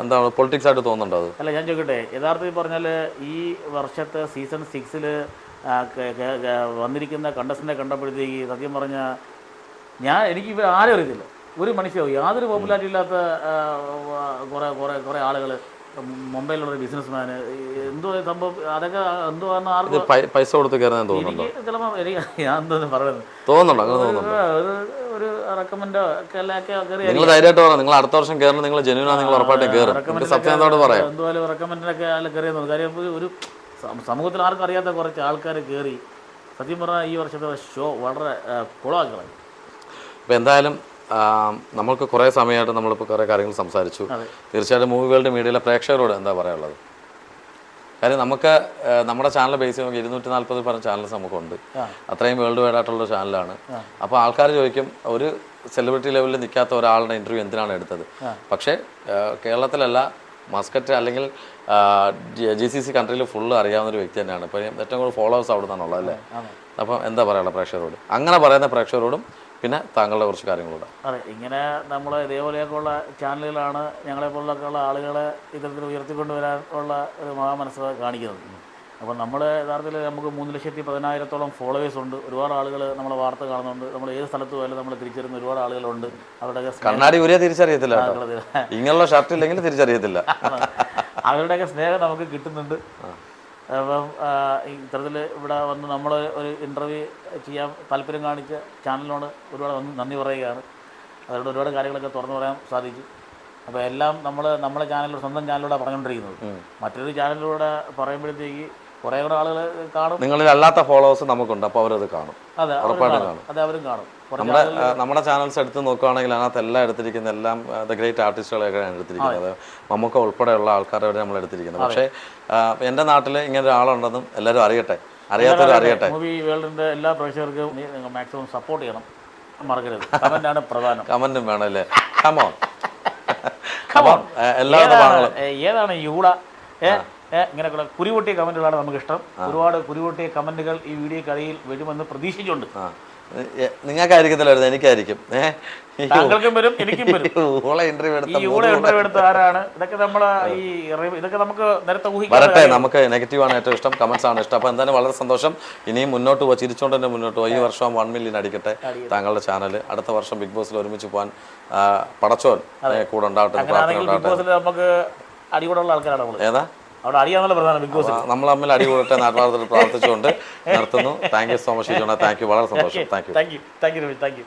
എന്താണ് പൊളിറ്റിക്സ് ആയിട്ട് തോന്നുന്നുണ്ടോ അത്? അല്ല ഞാൻ ചോദിക്കട്ടെ യഥാർത്ഥത്തിൽ പറഞ്ഞാൽ ഈ വർഷത്തെ സീസൺ സിക്സിൽ വന്നിരിക്കുന്ന കണ്ടസ്റ്റിനെ കണ്ടപ്പോഴത്തേക്ക് സത്യം പറഞ്ഞാൽ ഞാൻ എനിക്ക് ഇവർ ആരും അറിയത്തില്ല. ഒരു മനുഷ്യ യാതൊരു പോപ്പുലാരിറ്റി ഇല്ലാത്ത കുറേ കുറേ കുറേ ആളുകൾ മുംബൈയിലുള്ള ബിസിനസ്മാന് എന്തോ സംഭവം അതൊക്കെ എന്തോ ആർക്കും പൈസ കൊടുത്ത് കയറാൻ തോന്നുന്നു എനിക്ക് ചിലപ്പോൾ ഞാൻ പറയുന്നത്. തോന്നുന്നുണ്ടോ? ഒരു ഒരു റെക്കമെൻഡോ നിങ്ങൾ ധൈര്യമായിട്ട് പറയാം നിങ്ങൾ അടുത്ത വർഷം കേറണം നിങ്ങൾ ജനുവിനാ നിങ്ങൾ ഉറപ്പായിട്ടും കയറും. സത്യത്തോട് പറയാം. എന്തുപോലെ റെക്കമെൻഡിനൊക്കെ അതിൽ കയറിയെന്നു കാര്യം ഒരു- സമൂഹത്തിൽ ആർക്കും അറിയാത്ത കുറച്ച് ആൾക്കാർ കയറി. സത്യം പറഞ്ഞാൽ ഈ വർഷത്തെ ഷോ വളരെ കുളമാക്കി കളഞ്ഞു. അപ്പോൾ എന്തായാലും നമ്മൾക്ക് കുറേ സമയമായിട്ട് നമ്മളിപ്പോൾ കുറേ കാര്യങ്ങൾ സംസാരിച്ചു. തീർച്ചയായിട്ടും മൂവി വേൾഡ് മീഡിയയിലെ പ്രേക്ഷകരോട് എന്താ പറയാനുള്ളത്? കാര്യം നമുക്ക് നമ്മുടെ ചാനൽ ബേസ് നമുക്ക് ഇരുന്നൂറ്റി നാൽപ്പത് പറഞ്ഞ ചാനൽസ് നമുക്കുണ്ട്. അത്രയും വേൾഡ് വൈഡ് ആയിട്ടുള്ള ചാനലാണ് അപ്പോൾ ആൾക്കാർ ചോദിക്കും ഒരു സെലിബ്രിറ്റി ലെവലിൽ നിൽക്കാത്ത ഒരാളുടെ ഇന്റർവ്യൂ എന്തിനാണ് എടുത്തത്? പക്ഷേ കേരളത്തിലല്ല മസ്കറ്റ് അല്ലെങ്കിൽ ജി സി സി കൺട്രിയിൽ ഫുള്ള് അറിയാവുന്ന ഒരു വ്യക്തി തന്നെയാണ്. ഇപ്പോൾ ഏറ്റവും കൂടുതൽ ഫോളോവേഴ്സ് അവിടെ നിന്നാണുള്ളത് അല്ലേ? അപ്പം എന്താ പറയാനുള്ള പ്രേക്ഷകരോട്? അങ്ങനെ പറയുന്ന പ്രേക്ഷകരോടും പിന്നെ താങ്കളുടെ കുറച്ച് കാര്യങ്ങളുണ്ട് അതെ ഇങ്ങനെ നമ്മൾ ഇതേപോലെയൊക്കെയുള്ള ചാനലുകളാണ് ഞങ്ങളെപ്പോലൊക്കെ ഉള്ള ആളുകളെ ഇത്തരത്തിൽ ഉയർത്തിക്കൊണ്ടുവരാൻ ഉള്ള ഒരു മഹാമനസ് കാണിക്കുന്നത്. അപ്പോൾ നമ്മൾ യഥാർത്ഥത്തിൽ നമുക്ക് മൂന്ന് ലക്ഷത്തി പതിനായിരത്തോളം ഫോളോവേഴ്സ് ഉണ്ട്. ഒരുപാട് ആളുകൾ നമ്മളെ വാർത്ത കാണുന്നുണ്ട്. നമ്മൾ ഏത് സ്ഥലത്ത് പോയാലും നമ്മൾ തിരിച്ചറിയുന്ന ഒരുപാട് ആളുകളുണ്ട്. സ്നേഹം കണ്ണാടി ഒരേ തിരിച്ചറിയത്തില്ല ഇങ്ങനെയുള്ള ഷർട്ട് ഇല്ലെങ്കിൽ തിരിച്ചറിയത്തില്ല. അവരുടെയൊക്കെ സ്നേഹം നമുക്ക് കിട്ടുന്നുണ്ട്. അപ്പം ഇത്തരത്തിൽ ഇവിടെ വന്ന് നമ്മൾ ഒരു ഇന്റർവ്യൂ ചെയ്യാൻ താല്പര്യം കാണിച്ച ചാനലിനോട് ഒരുപാട് വന്ന് നന്ദി പറയുകയാണ്. അവരോട് ഒരുപാട് കാര്യങ്ങളൊക്കെ തുറന്നു പറയാൻ സാധിച്ചു. അപ്പോൾ എല്ലാം നമ്മൾ നമ്മളെ ചാനലിലൂടെ സ്വന്തം ചാനലിലൂടെ പറഞ്ഞുകൊണ്ടിരിക്കുന്നത്. മറ്റൊരു ചാനലിലൂടെ പറയുമ്പോഴത്തേക്ക് കുറേ കൂടെ ആളുകൾ കാണും. നിങ്ങളിൽ അല്ലാത്ത ഫോളോവേഴ്സ് നമുക്കുണ്ട് അപ്പോൾ അവരത് കാണും. അതെ ഉറപ്പായിട്ടും കാണും. അതെ അവരും കാണും. നമ്മുടെ നമ്മുടെ ചാനൽസ് എടുത്ത് നോക്കുകയാണെങ്കിൽ അതിനകത്ത് എല്ലാം എടുത്തിരിക്കുന്ന എല്ലാം ദ ഗ്രേറ്റ് ആർട്ടിസ്റ്റുകളെയൊക്കെയാണ് എടുത്തിരിക്കുന്നത്. മമ്മൂക്ക ഉൾപ്പെടെയുള്ള ആൾക്കാരെ നമ്മൾ എടുത്തിരിക്കുന്നത്. പക്ഷേ എന്റെ നാട്ടിൽ ഇങ്ങനെ ഒരാളുണ്ടെന്നും എല്ലാവരും അറിയട്ടെ. അറിയാത്തവർ അറിയട്ടെ. മൂവി വേൾഡിന്റെ എല്ലാ പ്രേക്ഷകർക്കും മാക്സിമം സപ്പോർട്ട് ചെയ്യണം. മറക്കരുത്. കമന്റാണ് പ്രധാനം. കമന്റും വേണം അല്ലേ? കമോൺ കമോൺ എല്ലാ ഏതാണ് ഭാഗങ്ങളും. ഏ, യൂട ഏ ഏ, ഇങ്ങനെയൊക്കെയുള്ള കുരുപൊട്ടിയ കമന്റുകളാണ് നമുക്ക് ഇഷ്ടം ഒരുപാട് കുരുപൊട്ടിയ കമന്റുകൾ ഈ വീഡിയോ കളിയിൽ വരുമെന്ന് പ്രതീക്ഷിച്ചുണ്ട്. നിങ്ങൾക്കായിരിക്കത്തില്ല എനിക്കായിരിക്കും. താങ്കൾക്കും വരും എനിക്കും വരും. ഇന്റർവ്യൂ എടുത്ത ഇന്റർവ്യൂ എടുത്ത ആരാണ്? ഇതൊക്കെ നമ്മൾ ഈ ഇതൊക്കെ നമുക്ക് നേരത്തെ ഊഹിക്കാം വരട്ടെ നമുക്ക് നെഗറ്റീവ് ആണ് ഏറ്റവും ഇഷ്ടം കമന്റ്സ് ആണ് ഇഷ്ടം. അപ്പോൾ എന്തായാലും വളരെ സന്തോഷം. ഇനിയും മുന്നോട്ട് പോകാം ചിരിച്ചുകൊണ്ട് തന്നെ മുന്നോട്ട് പോകാം ഈ വർഷം വൺ മില്യൺ അടിക്കട്ടെ താങ്കളുടെ ചാനൽ അടുത്ത വർഷം ബിഗ് ബോസിൽ ഒരുമിച്ച് പോകാൻ പടച്ചോൻ കൂടെ ഉണ്ടാവട്ടെ നമുക്ക് അടികൂടുള്ള ആൾക്കാരാണ് ഏതാ? അവിടെ അടിയാന്നുള്ള പ്രധാന ബിഗ് ബോസ് നമ്മൾ തമ്മിൽ അടി കൂടട്ടെ നാട്ടുവാർത്തകൾ പ്രാർത്ഥിച്ചുകൊണ്ട് നിർത്തുന്നു. Thank you so much thank you വളരെ സന്തോഷം. Thank you thank you thank you thank you